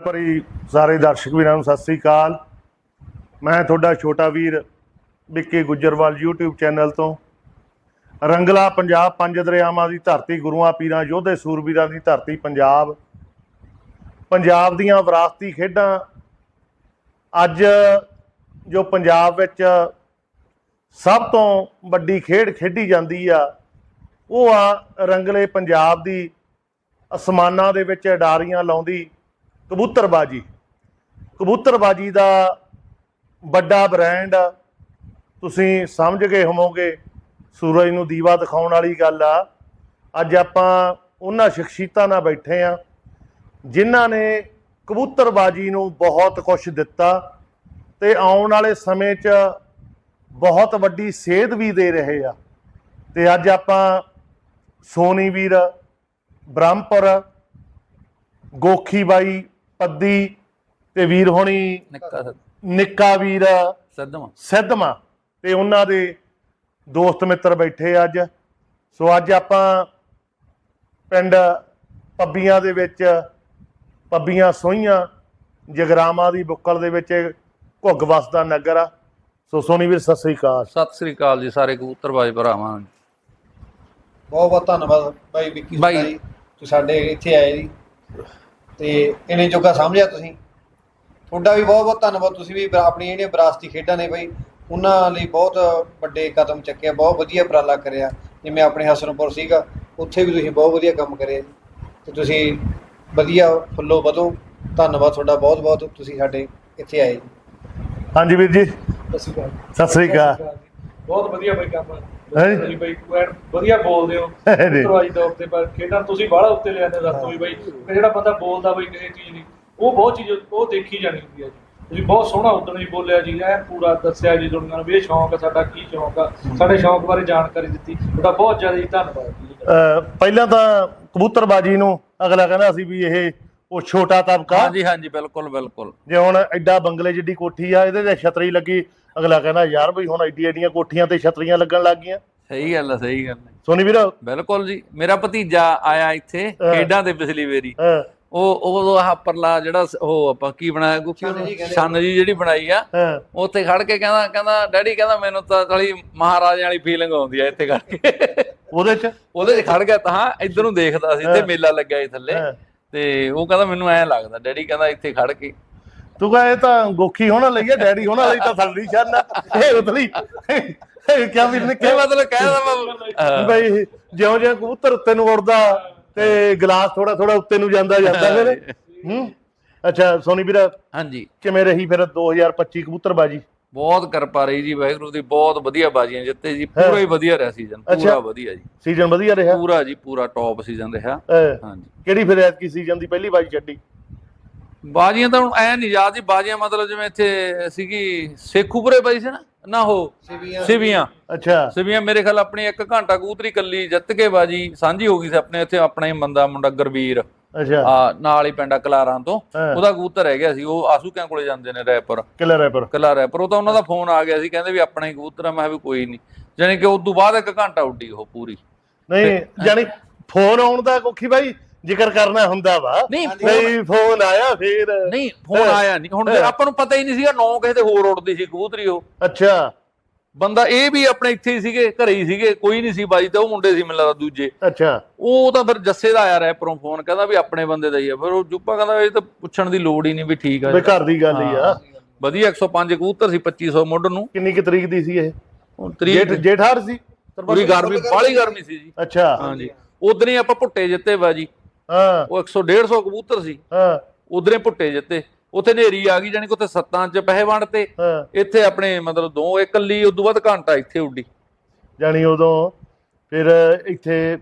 ਭਰੀ ਸਾਰੇ ਦਰਸ਼ਕ ਵੀਰਾਂ ਨੂੰ ਸਤਿ ਸ੍ਰੀ ਅਕਾਲ। ਮੈਂ ਤੁਹਾਡਾ ਛੋਟਾ ਵੀਰ ਵਿੱਕੀ ਗੁੱਜਰਵਾਲ YouTube ਚੈਨਲ ਤੋਂ। ਰੰਗਲਾ ਪੰਜਾਬ, ਪੰਜ ਦਰਿਆਵਾਂ ਦੀ ਧਰਤੀ, ਗੁਰੂਆਂ, ਪੀਰਾਂ, ਯੋਧੇ, ਸੂਰਬੀਰਾਂ ਦੀ ਧਰਤੀ, ਪੰਜਾਬ। ਪੰਜਾਬ ਦੀਆਂ ਵਿਰਾਸਤੀ ਖੇਡਾਂ ਅੱਜ ਜੋ ਪੰਜਾਬ ਵਿੱਚ ਸਭ ਤੋਂ ਵੱਡੀ ਖੇਡ ਖੇਡੀ ਜਾਂਦੀ ਆ, ਉਹ ਆ ਰੰਗਲੇ ਪੰਜਾਬ ਦੀ ਅਸਮਾਨਾਂ ਦੇ ਵਿੱਚ ਅਡਾਰੀਆਂ ਲਾਉਂਦੀ ਕਬੂਤਰਬਾਜੀ। ਕਬੂਤਰਬਾਜੀ ਦਾ ਵੱਡਾ ਬ੍ਰਾਂਡ ਤੁਸੀਂ ਸਮਝ ਗਏ ਹੋਵੋਗੇ, ਸੂਰਜ ਨੂੰ ਦੀਵਾ ਦਿਖਾਉਣ ਵਾਲੀ ਗੱਲ ਆ। ਅੱਜ ਆਪਾਂ ਉਹਨਾਂ ਸ਼ਖਸੀਅਤਾਂ ਨਾਲ ਬੈਠੇ ਆ, ਜਿਨ੍ਹਾਂ ਨੇ ਕਬੂਤਰਬਾਜੀ ਨੂੰ ਬਹੁਤ ਕੁਝ ਦਿੱਤਾ ਤੇ ਆਉਣ ਵਾਲੇ ਸਮੇਂ 'ਚ ਬਹੁਤ ਵੱਡੀ ਸੇਧ ਵੀ ਦੇ ਰਹੇ ਆ। ਤੇ ਅੱਜ ਆਪਾਂ ਸੋਨੀ ਵੀਰ ਬ੍ਰਹਮਪੁਰ ਗੋਖੀ ਬਾਈ ਪੱਦੀ ਤੇ ਵੀਰ ਹੋਣੀ ਨਿੱਕਾ ਨਿੱਕਾ ਵੀਰ ਸਦਮਾ। ਸਿੱਧਮਾ ਤੇ ਉਹਨਾਂ ਦੇ ਦੋਸਤ ਮਿੱਤਰ ਬੈਠੇ ਅੱਜ। ਸੋ ਅੱਜ ਆਪਾਂ ਪਿੰਡ ਪੱਬੀਆਂ ਦੇ ਵਿੱਚ ਪੱਬੀਆਂ ਸੋਹੀਆਂ ਜਗਰਾਮਾ ਦੀ ਬੁੱਕਲ ਦੇ ਵਿੱਚ ਘੁੱਗ ਵਸਦਾ ਨਗਰ ਆ। ਸੋ ਸੋਨੀ ਵੀਰ ਸਤਿ ਸ੍ਰੀ ਅਕਾਲ। ਸਤਿ ਸ੍ਰੀ ਅਕਾਲ ਜੀ ਸਾਰੇ ਕਬੂਤਰਬਾਜ਼ ਭਰਾਵਾਂ। ਨੂੰ। ਬਹੁਤ ਬਹੁਤ ਧੰਨਵਾਦ ਭਾਈ ਵਿੱਕੀ ਬਾਈ। ਸੁਣਾ ਜੀ। ਤੁਸੀਂ ਸਾਡੇ ਇੱਥੇ ਆਏ ਜੀ। ਤੇ ਇਹਨੇ ਜੋਗਾ ਸਮਝਿਆ ਤੁਸੀਂ। ਤੁਹਾਡਾ ਵੀ ਬਹੁਤ ਬਹੁਤ ਧੰਨਵਾਦ। ਤੁਸੀਂ ਵੀ ਆਪਣੀ ਜਿਹੜੀਆਂ ਵਿਰਾਸਤੀ ਖੇਡਾਂ ਨੇ ਬਾਈ ਉਹਨਾਂ ਲਈ ਬਹੁਤ ਵੱਡੇ ਕਦਮ ਚੱਕਿਆ ਬਹੁਤ ਵਧੀਆ ਉਪਰਾਲਾ ਕਰਿਆ। ਜਿਵੇਂ ਆਪਣੇ ਹਸਨਪੁਰ ਸੀਗਾ ਉੱਥੇ ਵੀ ਤੁਸੀਂ ਬਹੁਤ ਵਧੀਆ ਕੰਮ ਕਰਿਆ ਤੇ ਤੁਸੀਂ ਵਧੀਆ ਫੁੱਲੋ ਵਧੋ। ਧੰਨਵਾਦ ਤੁਹਾਡਾ ਬਹੁਤ ਬਹੁਤ ਤੁਸੀਂ ਸਾਡੇ ਇੱਥੇ ਆਏ ਹਾਂਜੀ ਵੀਰ ਜੀ। ਸਤਿ ਸ਼੍ਰੀ ਅਕਾਲ। ਸਤਿ ਸ੍ਰੀ ਅਕਾਲ। ਬਹੁਤ ਵਧੀਆ ਬਈ ਕੰਮ ਹੈਂ? ਜੀ? ਜੀ ਬਈ ਤੂੰ ਐਨ ਵਧੀਆ ਬੋਲਦੇ ਹੋ ਜੀ। ਉਤਰਵਾਜੀ ਤੌਰ ਤੇ ਪਰ ਖੇਡਾਂ ਤੁਸੀਂ ਬਾਹਲਾ ਉੱਤੇ ਲਿਆਂਦੇ ਦੱਸੋ ਵੀ ਬਈ ਕਿ ਜਿਹੜਾ ਬੰਦਾ ਬੋਲਦਾ ਬਈ ਕਿਸੇ ਚੀਜ਼ ਦੀ ਉਹ ਬਹੁਤ ਚੀਜ਼ ਉਹ ਦੇਖੀ ਜਾਣੀ ਹੁੰਦੀ ਹੈ ਜੀ। ਤੁਸੀਂ ਬਹੁਤ ਸੋਹਣਾ ਉਦੋਂ ਹੀ ਬੋਲਿਆ ਜੀ ਐ ਪੂਰਾ ਦੱਸਿਆ ਜੀ ਦੁਨੀਆ ਨੂੰ ਵੀ ਇਹ ਸ਼ੌਂਕ ਆ ਸਾਡਾ ਕੀ ਸ਼ੌਂਕ ਆ ਸਾਡੇ ਸ਼ੌਂਕ ਬਾਰੇ ਜਾਣਕਾਰੀ ਦਿੱਤੀ ਤੁਹਾਡਾ ਬਹੁਤ ਜ਼ਿਆਦਾ ਜੀ ਧੰਨਵਾਦ ਜੀ। ਅਹ ਪਹਿਲਾਂ ਤਾਂ ਕਬੂਤਰਬਾਜੀ ਨੂੰ ਅਗਲਾ ਕਹਿੰਦਾ ਸੀ ਵੀ ਇਹ ਉਹ ਛੋਟਾ ਤਬਕਾ। ਹਾਂਜੀ ਹਾਂਜੀ ਬਿਲਕੁਲ ਬਿਲਕੁਲ। ਜੇ ਹੁਣ ਐਡਾ ਬੰਗਲੇ ਜਿੱਡੀ ਕੋਠੀ ਆ ਇਹਦੇ ਤੇ ਛਤਰੀ ਲੱਗੀ ਅਗਲਾ ਕਹਿੰਦਾ ਯਾਰ ਬਈ ਹੁਣ ਐਡੀ ਐਡੀਆਂ ਕੋਠੀਆਂ ਤੇ ਛਤਰੀਆਂ ਲੱਗਣ ਲੱਗ ਗਈਆਂ। ਸਹੀ ਗੱਲ ਹੈ ਸਹੀ ਗੱਲ ਹੈ ਸੋਨੀ ਵੀਰ? ਬਿਲਕੁਲ ਜੀ। ਮੇਰਾ ਭਤੀਜਾ ਆਇਆ ਇੱਥੇ। ਖੇਡਾਂ ਤੇ ਪਿਛਲੀ ਵਾਰੀ। ਹਾਂ। ਉਹ ਉਹ ਆਹ ਪਰਲਾ ਜਿਹੜਾ ਉਹ ਆਪਾਂ ਕੀ ਬਣਾਇਆ ਗੁੱਪੀ ਛੰਨ ਜੀ ਕਹਿੰਦੇ ਛੰਨ ਜੀ ਜਿਹੜੀ ਬਣਾਈ ਆ ਉੱਥੇ ਖੜ ਕੇ ਕਹਿੰਦਾ ਕਹਿੰਦਾ ਡੈਡੀ ਕਹਿੰਦਾ ਮੈਨੂੰ ਤਾਂ ਥੋੜੀ ਮਹਾਰਾਜੇ ਵਾਲੀ ਫੀਲਿੰਗ ਆਉਂਦੀ ਆ ਇੱਥੇ ਖੜ ਕੇ। ਉਹਦੇ ਚ? ਉਹਦੇ 'ਚ ਖੜ ਗਿਆ ਤਾਂ ਇੱਧਰ ਨੂੰ ਦੇਖਦਾ ਸੀ ਤੇ। ਮੇਲਾ ਲੱਗਿਆ ਸੀ ਥੱਲੇ। ਤੇ ਉਹ ਕਹਿੰਦਾ ਮੈਨੂੰ ਐਂ ਲੱਗਦਾ ਡੈਡੀ ਕਹਿੰਦਾ ਇੱਥੇ ਖੜ ਕੇ। ਤੂੰ ਕਹੇ ਇਹ ਤਾਂ ਗੋਖੀ ਹੋਣਾ ਲਈ ਆ ਡੈਡੀ ਹੋਣਾ ਲਈ ਤਾਂ ਛੰਨ ਆ। ਇਹ ਉਤਲੀ। ਇਹ ਕਿਆ ਵੀਰ ਨੇ ਕਿਹਾ ਮਤਲਬ ਕਹਿਦਾ ਬਈ ਜਿਉਂ ਜਿਉਂ ਕਬੂਤਰ ਉੱਤੇ ਨੂੰ ਉੜਦਾ ਤੇ ਗਲਾਸ ਥੋੜਾ ਥੋੜਾ ਉੱਤੇ ਨੂੰ ਜਾਂਦਾ ਜਾਂਦਾ ਫਿਰ। ਹੂੰ। ਅੱਛਾ ਸੋਨੀ ਵੀਰ ਹਾਂਜੀ। ਕਿਵੇਂ ਰਹੀ ਫਿਰ 2025 ਕਬੂਤਰਬਾਜੀ? ਬਹੁਤ ਕਿਰਪਾ ਰਹੀ ਜੀ ਵਾਹਿਗੁਰੂ ਦੀ ਬਹੁਤ ਵਧੀਆ ਬਾਜੀਆਂ ਜਿੱਤੇ ਜੀ। ਪੂਰਾ ਹੀ ਵਧੀਆ ਰਿਹਾ ਸੀਜ਼ਨ। ਪੂਰਾ ਵਧੀਆ ਜੀ। ਸੀਜ਼ਨ ਵਧੀਆ ਰਿਹਾ? ਪੂਰਾ ਜੀ ਪੂਰਾ ਟੌਪ ਸੀਜ਼ਨ ਰਿਹਾ। ਹਾਂਜੀ। ਕਿਹੜੀ ਫਿਰ ਐਤਕੀ ਸੀਜ਼ਨ ਦੀ ਪਹਿਲੀ ਬਾਜੀ ਛੱਡੀ? ਬਾਜੀਆਂ ਤਾਂ ਹੁਣ ਐ ਨਹੀਂ ਯਾਦ ਜੀ ਬਾਜੀਆਂ ਮਤਲਬ ਜਿਵੇਂ ਇੱਥੇ ਸੀਗੀ ਸੇਖੂਪੁਰੇ ਬਾਈ ਸੀ ਨਾ ਨਾ ਹੋ ਸਿਵੀਆਂ। ਸਿਵੀਆਂ। ਅੱਛਾ। ਸਿਵੀਆਂ ਮੇਰੇ ਖਿਆਲ ਆਪਣੀ ਇੱਕ ਘੰਟਾ ਕਬੂਤਰੀ ਕੱਲੀ ਜਿੱਤ ਕੇ ਬਾਜੀ ਸਾਂਝੀ ਹੋ ਗਈ ਸੀ ਆਪਣੇ ਇੱਥੇ ਆਪਣਾ ਹੀ ਬੰਦਾ ਮੁੰਡਾ ਗੁਰਵੀਰ। ਅੱਛਾ। ਆ ਨਾਲ ਹੀ ਪਿੰਡਾ ਕਲਾਰਾਂ ਤੋਂ। ਉਹਦਾ ਕਬੂਤਰ ਰਹਿ ਗਿਆ ਸੀ ਉਹ ਆਸੂਕਿਆਂ ਕੋਲੇ ਜਾਂਦੇ ਨੇ ਰੈਪਰ। Killer rapper. ਕਲਾ ਰੈਪਰ ਉਹ ਤਾਂ ਉਹਨਾਂ ਦਾ ਫੋਨ ਆ ਗਿਆ ਸੀ ਕਹਿੰਦੇ ਵੀ ਆਪਣਾ ਹੀ ਕਬੂਤਰ ਆ ਮੈਂ ਕਿਹਾ ਵੀ ਕੋਈ ਨਹੀਂ। ਜਾਣੀ ਕਿ ਉਸ ਤੋਂ ਬਾਅਦ ਇੱਕ ਘੰਟਾ ਉੱਡੀ ਉਹ ਪੂਰੀ। ਨਹੀਂ ਜਾਨੀ ਫੋਨ ਆਉਣ ਦਾ ਕੋਖੀ ਬਾਈ ਜ਼ਿਕਰ ਕਰਨਾ ਹੁੰਦਾ ਵਾ। ਨਹੀਂ ਨਹੀਂ ਫੋਨ ਆਇਆ ਫਿਰ। ਨਹੀਂ ਫੋਨ ਆਇਆ ਨਹੀਂ। ਹੁਣ ਆਪਾਂ ਨੂੰ ਪਤਾ ਹੀ ਨਹੀਂ ਸੀਗਾ ਨੌ ਕਿਸੇ ਦੇ ਹੋਰ ਉੱਡਦੀ ਸੀ ਕਬੂਤਰੀ ਉਹ। ਅੱਛਾ। ਬੰਦਾ ਇਹ ਵੀ ਆਪਣੇ ਇੱਥੇ ਹੀ ਸੀਗੇ ਘਰੇ ਹੀ ਸੀਗੇ ਕੋਈ ਨਹੀਂ ਸੀ ਬਾਜੀ ਤੇ ਉਹ ਮੁੰਡੇ ਸੀ ਮੈਨੂੰ ਲੱਗਦਾ ਦੂਜੇ। ਅੱਛਾ। ਉਹ ਤਾਂ ਫਿਰ ਜੱਸੇ ਦਾ ਆਇਆ ਰੈਪਰੋਂ ਫੋਨ ਕਹਿੰਦਾ ਵੀ ਆਪਣੇ ਬੰਦੇ ਦਾ ਹੀ ਆ। ਫਿਰ ਉਹ ਜੁੱਪਾ ਕਹਿੰਦਾ ਇਹ ਤਾਂ ਪੁੱਛਣ ਦੀ ਲੋੜ ਹੀ ਨਹੀਂ ਵੀ ਠੀਕ ਆ। ਬਈ ਘਰ ਦੀ ਗੱਲ ਹੀ ਆ। ਵਧੀਆ 105 ਕਬੂਤਰ ਸੀ 2500 ਮੁੱਢ ਨੂੰ। ਕਿੰਨੀ ਕਿ ਤਰੀਕ ਦੀ ਸੀ ਇਹ? ਹੁਣ ਜੇਠ ਤਰੀਕ ਜੇਠਾਰ ਸੀ? ਪੂਰੀ ਗਰਮੀ ਬਾਹਲੀ ਗਰਮੀ ਸੀ ਜੀ। ਅੱਛਾ। ਹਾਂਜੀ। ਉਧਰ ਹੀ ਆਪਾਂ ਭੁੱਟੇ ਜਿੱਤੇ ਬਾਜੀ ਹਾਂ। ਉਹ 100 150 ਕਬੂਤਰ ਸੀ। ਹਾਂ। ਉਧਰੇ ਭੁੱਟੇ ਜਿੱਤੇ। ਉੱਥੇ ਨੇਰੀ ਆ ਗਈ ਜਾਨੀ ਕਿ ਉੱਥੇ ਸੱਤਾਂ ਚ ਪੈਸੇ ਵੰਡਤੇ। ਇੱਥੇ ਆਪਣੇ ਮਤਲਬ ਦੋ ਇਕੱਲੀ ਉਦੋਂ ਬਾਅਦ ਘੰਟਾ ਇੱਥੇ ਉੱਡੀ। ਜਾਨੀ ਉਦੋਂ ਫਿਰ ਇੱਥੇ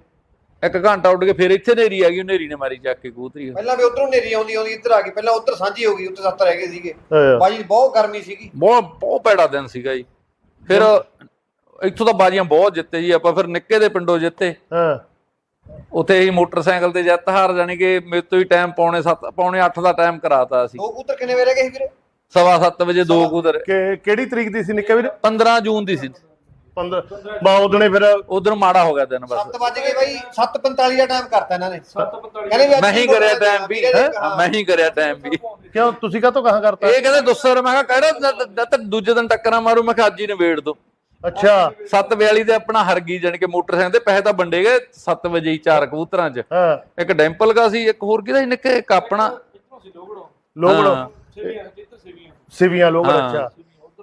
ਇੱਕ ਘੰਟਾ ਉੱਡ ਕੇ ਫਿਰ ਇੱਥੇ ਨੇਰੀ ਆ ਗਈ ਨੇਰੀ ਨੇ ਮਾਰੀ ਚੱਕ ਕੇ ਕਬੂਤਰੀ ਪਹਿਲਾਂ ਵੀ ਉਧਰੋਂ ਨੇਰੀ ਆਉਂਦੀ ਆਉਂਦੀ ਇੱਧਰ ਆ ਗਈ। ਪਹਿਲਾਂ ਉਧਰ ਸਾਂਝੀ ਹੋ ਗਈ ਉੱਥੇ ਸੱਤ ਰਹਿ ਗਏ ਸੀਗੇ। ਬਾਜੀ ਬਹੁਤ ਗਰਮੀ ਸੀਗੀ। ਬਹੁਤ ਬਹੁਤ ਭੈੜਾ ਦਿਨ ਸੀਗਾ ਜੀ। ਫਿਰ ਇੱਥੋਂ ਤਾਂ ਬਾਜੀਆਂ ਬਹੁਤ ਜਿੱਤੇ ਜੀ ਆਪਾਂ ਫਿਰ ਨਿੱਕੇ ਦੇ ਪਿੰਡੋਂ ਜਿੱਤੇ। ਹਾਂ। ਉੱਥੇ ਹੀ ਮੋਟਰਸਾਈਕਲ ਤੇ ਜਿੱਤ ਹਾਰ ਜਾਣੀ ਕਿ ਮੇਰੇ ਤੋਂ ਹੀ ਟਾਈਮ ਪੌਣੇ 7 ਪੌਣੇ 8 ਦਾ ਟਾਈਮ ਕਰਾਤਾ ਸੀ ਦੋ ਕਬੂਤਰ ਕਿੰਨੇ ਵੇ ਰਹਿ ਗਏ ਸੀ ਵੀਰੇ? ਸਵਾ 7 ਵਜੇ ਦੋ ਕੂਦਰ ਕਿ ਕਿਹੜੀ ਤਰੀਕ ਦੀ ਸੀ ਨਿੱਕੇ ਵੀਰ? 15 ਜੂਨ ਦੀ ਸੀ। 15 ਬਾ ਉਦਣੇ ਫਿਰ ਉਧਰ ਮਾੜਾ ਹੋ ਗਿਆ ਦਿਨ ਬਸ। 7 ਵਜ ਗਏ ਬਾਈ 7:45 ਦਾ ਟਾਈਮ ਕਰਤਾ ਇਹਨਾਂ ਨੇ। 745 ਕਹਿੰਦੇ ਵੀ ਅੱਜ ਮੈਂ ਹੀ ਕਰਿਆ ਟਾਈਮ ਵੀ। ਮੈਂ ਹੀ ਕਰਿਆ ਟਾਈਮ ਵੀ। ਕਿਉਂ ਤੁਸੀਂ ਕਾਹਤੋਂ ਕਹਾਂ ਕਰਤਾ? ਇਹ ਕਹਿੰਦੇ ਦੁੱਸਰ ਮੈਂ ਕਿਹਾ ਕਿਹੜਾ ਦੂਜੇ ਦਿਨ ਟੱਕਰਾਂ ਮਾਰੂ ਮੈਂ ਕਿਹਾ ਅੱਜ ਹੀ ਨਵੇੜ ਦੋ। ਅੱਛਾ 742 ਤੇ ਆਪਣਾ ਹਰਗੀ ਜਾਣੀ ਕਿ ਮੋਟਰਸਾਈਕਲ ਤੇ ਪੈਸੇ ਤਾਂ ਵੰਡੇ ਗਏ 7 ਵਜੇ ਹੀ ਚਾਰ ਕਬੂਤਰਾਂ 'ਚ। ਹਾਂ। ਇੱਕ ਡੈਂਪਲ ਦਾ ਸੀ ਇੱਕ ਹੋਰ ਕਿਹਦਾ ਸੀ ਨਿੱਕੇ ਇੱਕ ਆਪਣਾ। ਲੋਗੜੋ। ਸੇਵੀਆਂ ਲੋਗੜ। ਅੱਛਾ।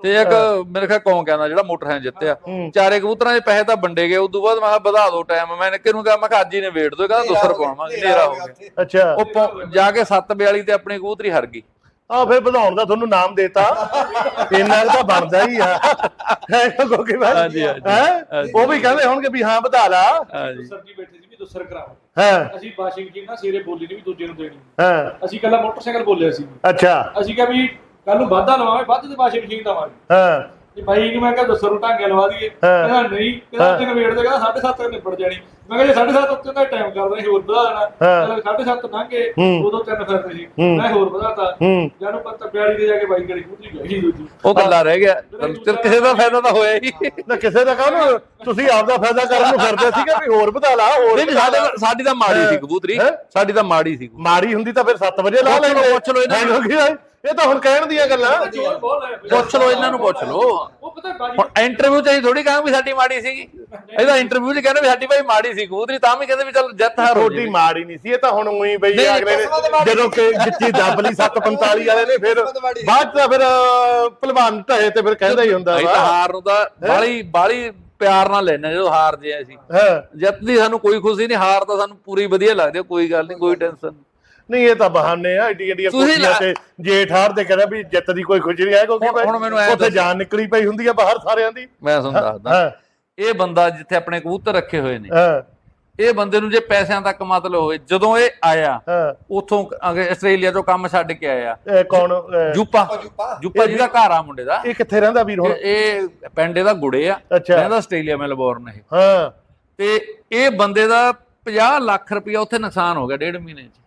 ਤੇ ਇੱਕ ਮੇਰੇ ਖਿਆਲ ਕੌਂ ਕਹਿੰਦਾ ਜਿਹੜਾ ਮੋਟਰਸਾਈਕਲ ਜਿੱਤਿਆ। ਚਾਰੇ ਕਬੂਤਰਾਂ ਦੇ ਪੈਸੇ ਤਾਂ ਵੰਡੇ ਗਏ ਉਦੋਂ ਬਾਅਦ ਮੈਂ ਕਿਹਾ ਵਧਾ ਦਿਓ ਟਾਈਮ ਮੈਂ ਨਿੱਕੇ ਨੂੰ ਕਿਹਾ ਮੈਂ ਕਿਹਾ ਅੱਜ ਹੀ ਨਵੇੜ ਦੋ ਕਹਿੰਦਾ ਦੁੱਸਰ ਪਾਵਾਂਗੇ ਹਨੇਰਾ ਹੋ ਗਿਆ। ਅੱਛਾ। ਉਹ ਜਾ ਕੇ 742 ਤੇ ਆਪਣੀ ਕਬੂਤਰੀ ਹਰ ਗਈ। ਆ ਫਿਰ ਵਧਾਉਣ ਦਾ ਤੁਹਾਨੂੰ ਨਾਮ ਦੇਤਾ। ਇੰਨਾ ਕੁ ਤਾਂ ਬਣਦਾ ਹੀ ਆ। ਹੈ ਕੋਕੀ ਬਾਈ ਹਾਂਜੀ, ਹਾਂਜੀ। ਹੈ? ਉਹ ਵੀ ਕਹਿੰਦੇ ਹੋਣਗੇ ਵੀ ਹਾਂ ਵਧਾ ਲਾ। ਹਾਂਜੀ। ਦੁਸਰ ਜੀ ਬੈਠੇ ਸੀ ਵੀ ਦੁਸਰ ਕਰਾਓ। ਹਾਂ। ਅਸੀਂ ਵਾਸ਼ਿੰਗ ਮਸ਼ੀਨ ਨਾ ਸਵੇਰੇ ਬੋਲੀ ਨਹੀਂ ਵੀ ਦੂਜੇ ਨੂੰ ਦੇਣੀ। ਹਾਂ। ਅਸੀਂ ਕੱਲਾ ਮੋਟਰਸਾਈਕਲ ਬੋਲਿਆ ਸੀ। ਅੱਛਾ। ਅਸੀਂ ਕਿਹਾ ਵੀ ਕੱਲ ਨੂੰ ਵਾਧਾ ਲਵਾਂਗੇ ਵੱਧ ਤੇ ਵਾਸ਼ਿੰਗ ਮਸ਼ੀਨ ਦਵਾਂਗੇ। ਹਾਂ। ਬਾਈ ਨੂੰ ਮੈਂ ਕਿਹਾ ਦੁਸਰ ਨੂੰ ਢਾਂਗੇ ਲਵਾ ਦਈਏ। ਕਹਿੰਦਾ ਨਹੀਂ ਕਹਿੰਦਾ ਤਿੰਨ ਵੇੜ ਦੇ ਕਹਿੰਦਾ 7:30 ਨਿਬੜ ਜਾਣੀ। ਮੈਂ ਕਿਹਾ ਜੇ 7:30 ਉੱਤੇ ਦਾ ਟਾਈਮ ਕਰਦਾ ਸੀ ਹੋਰ ਵਧਾ ਦੇਣਾ। ਹਾਂ। ਚਲੋ 7:30 ਲੰਘੇ। ਉਦੋਂ ਤਿੰਨ ਫਿਰਦੇ ਸੀ। ਮੈਂ ਹੋਰ ਵਧਾਤਾ। ਜਾਨੂੰ ਪਤਾ 42 ਦੇ ਜਾ ਕੇ ਬਾਈ ਗੜੀ ਕੂਤਰੀ ਗਈ ਦੂਜੀ। ਉਹ ਗੱਲਾਂ ਰਹਿ ਗਿਆ। ਕਿਸੇ ਦਾ ਫਾਇਦਾ ਤਾਂ ਹੋਇਆ ਹੀ। ਨਾ ਕਿਸੇ ਦਾ ਕਹੋ ਤੁਸੀਂ ਆਪਦਾ ਫਾਇਦਾ ਕਰਨ ਨੂੰ ਫਿਰਦੇ ਸੀਗੇ ਵੀ ਹੋਰ ਵਧਾ ਲਾ ਹੋਰ ਨਹੀਂ ਸਾਡੇ ਸਾਡੀ ਤਾਂ ਮਾੜੀ ਸੀ ਕਬੂਤਰੀ? ਸਾਡੀ ਤਾਂ ਮਾੜੀ ਸੀ। ਮਾੜੀ ਹੁੰਦੀ ਤਾਂ ਫਿਰ 7 ਵਜੇ ਲਾ ਲੈਂਦੇ। ਪੁੱਛ ਲਓ ਇਹਨਾਂ ਨੂੰ। ਇਹ ਤਾਂ ਹੁਣ ਕਹਿਣ ਦੀਆਂ ਗੱਲਾਂ। ਜੋਰ ਬਹੁਤ ਲਾਇਆ ਪਿਆ। ਪੁੱਛ ਲਓ ਇਹਨਾਂ ਨੂੰ ਪੁੱਛ ਲਓ। ਉਹ ਪਤਾ ਬਾਜੀ ਹੁਣ ਇੰਟਰਵਿਊ ਚ ਅਸੀਂ ਥੋੜੀ ਕਹਾਂਗੇ ਵੀ ਸਾਡੀ ਮਾੜੀ ਸੀਗੀ। ਇਹਦਾ ਇੰਟਰਵਿਊ ਚ ਕਹਿੰਦੇ ਵੀ ਸਾਡੀ ਭਾਈ ਮਾੜੀ ਸੀ ਕਬੂਤਰੀ ਤਾਂ ਵੀ ਕਹਿੰਦੇ ਵੀ ਚੱਲ ਜਿੱਤ ਹਾਰ ਹੋ ਰੋਟੀ ਜਾਏਗੀ। ਮਾੜੀ ਨਹੀਂ ਸੀ ਇਹ ਤਾਂ ਹੁਣ ਉਹੀ ਬਈ ਨਹੀਂ, ਅਗਲੇ ਨੇ ਜਦੋਂ ਕਿ ਜਿੱਤੀ ਦੱਬ ਲਈ 745 ਵਾਲੇ ਨੇ ਫਿਰ ਕਿਸਮਤ ਮਾੜੀ ਸੀ। ਬਾਅਦ ਚ ਤਾਂ ਫਿਰ ਅਹ, ਭਲਵਾਨ ਢਹੇ ਤੇ ਫਿਰ ਕਹਿੰਦਾ ਹੀ ਹੁੰਦਾ ਅਸੀਂ ਵਾ। ਤਾਂ ਹਾਰ ਨੂੰ ਤਾਂ ਬਾਲੀ ਬਾਲੀ ਪਿਆਰ ਨਾਲ ਲੈਣੇ ਜਦੋਂ ਹਾਰ ਜੇ ਅਸੀਂ। ਹਾਂ? ਜਿੱਤ ਦੀ ਸਾਨੂੰ ਕੋਈ ਖੁਸ਼ੀ ਨਹੀਂ ਹਾਰ ਤਾਂ ਸਾਨੂੰ ਪੂਰੀ ਵਧੀਆ ਲੱਗਦੀ ਹੈ, ਕੋਈ ਗੱਲ ਨਹੀਂ ਕੋਈ ਟੈਨਸ਼ਨ ਨਹੀਂ ਇਹ ਤਾਂ ਬਹਾਨੇ ਆ ਏਡੀ ਏਡੀਆਂ ਤੁਸੀਂ ਕੋਠੀਆਂ ਲਾ- ਤੇ ਦੇ ਕਹਿੰਦਾ ਵੀ ਜਿੱਤ ਦੀ ਕੋਈ ਖੁਸ਼ੀ ਨਹੀਂ ਹੈ ਕਿਉਂਕਿ ਹੁਣ- ਹੁਣ ਮੈਨੂੰ ਐਂ ਉੱਥੇ ਦੱਸੋ। ਜਾਨ ਨਿਕਲੀ ਪਈ ਹੁੰਦੀ ਆ ਬਾਹਰ ਸਾਰਿਆਂ ਦੀ। ਮੈਂ ਤੁਹਾਨੂੰ ਦੱਸਦਾ ਹਾਂ। ਇਹ ਬੰਦਾ ਜਿੱਥੇ ਆਪਣੇ ਕਬੂਤਰ ਰੱਖੇ ਹੋਏ ਨੇ ਹਾਂ। ਇਹ ਬੰਦੇ ਨੂੰ ਜੇ ਪੈਸਿਆਂ ਤੱਕ ਮਤਲਬ ਹੋਵੇ ਜਦੋਂ ਇਹ ਆਇਆ ਹਾਂ। ਉਥੋਂ ਆਸਟ੍ਰੇਲੀਆ ਤੋਂ ਕੰਮ ਛੱਡ ਕੇ ਆਇਆ। ਇਹ ਕੌਣ ਅਹ, ਜੂਪਾ। ਜੂਪਾ। ਜੂਪਾ। ਜਿਹਦਾ ਘਰ ਆ ਮੁੰਡੇ ਦਾ। ਇਹ ਕਿੱਥੇ ਰਹਿੰਦਾ ਵੀਰ ਹੁਣ? ਇਹ- ਇਹ ਪਿੰਡ ਇਹਦਾ ਗੁੜੇ ਆ ਅੱਛਾ। ਰਹਿੰਦਾ ਆਸਟ੍ਰੇਲੀਆ ਮੈਲਬੌਰਨ ਇਹ। ਹਾਂ। ਤੇ ਇਹ ਬੰਦੇ ਦਾ 50 ਲੱਖ ਰੁਪਇਆ ਉੱਥੇ ਨੁਕਸਾਨ ਹੋ ਗਿਆ ਡੇਢ ਮਹੀਨੇ 'ਚ।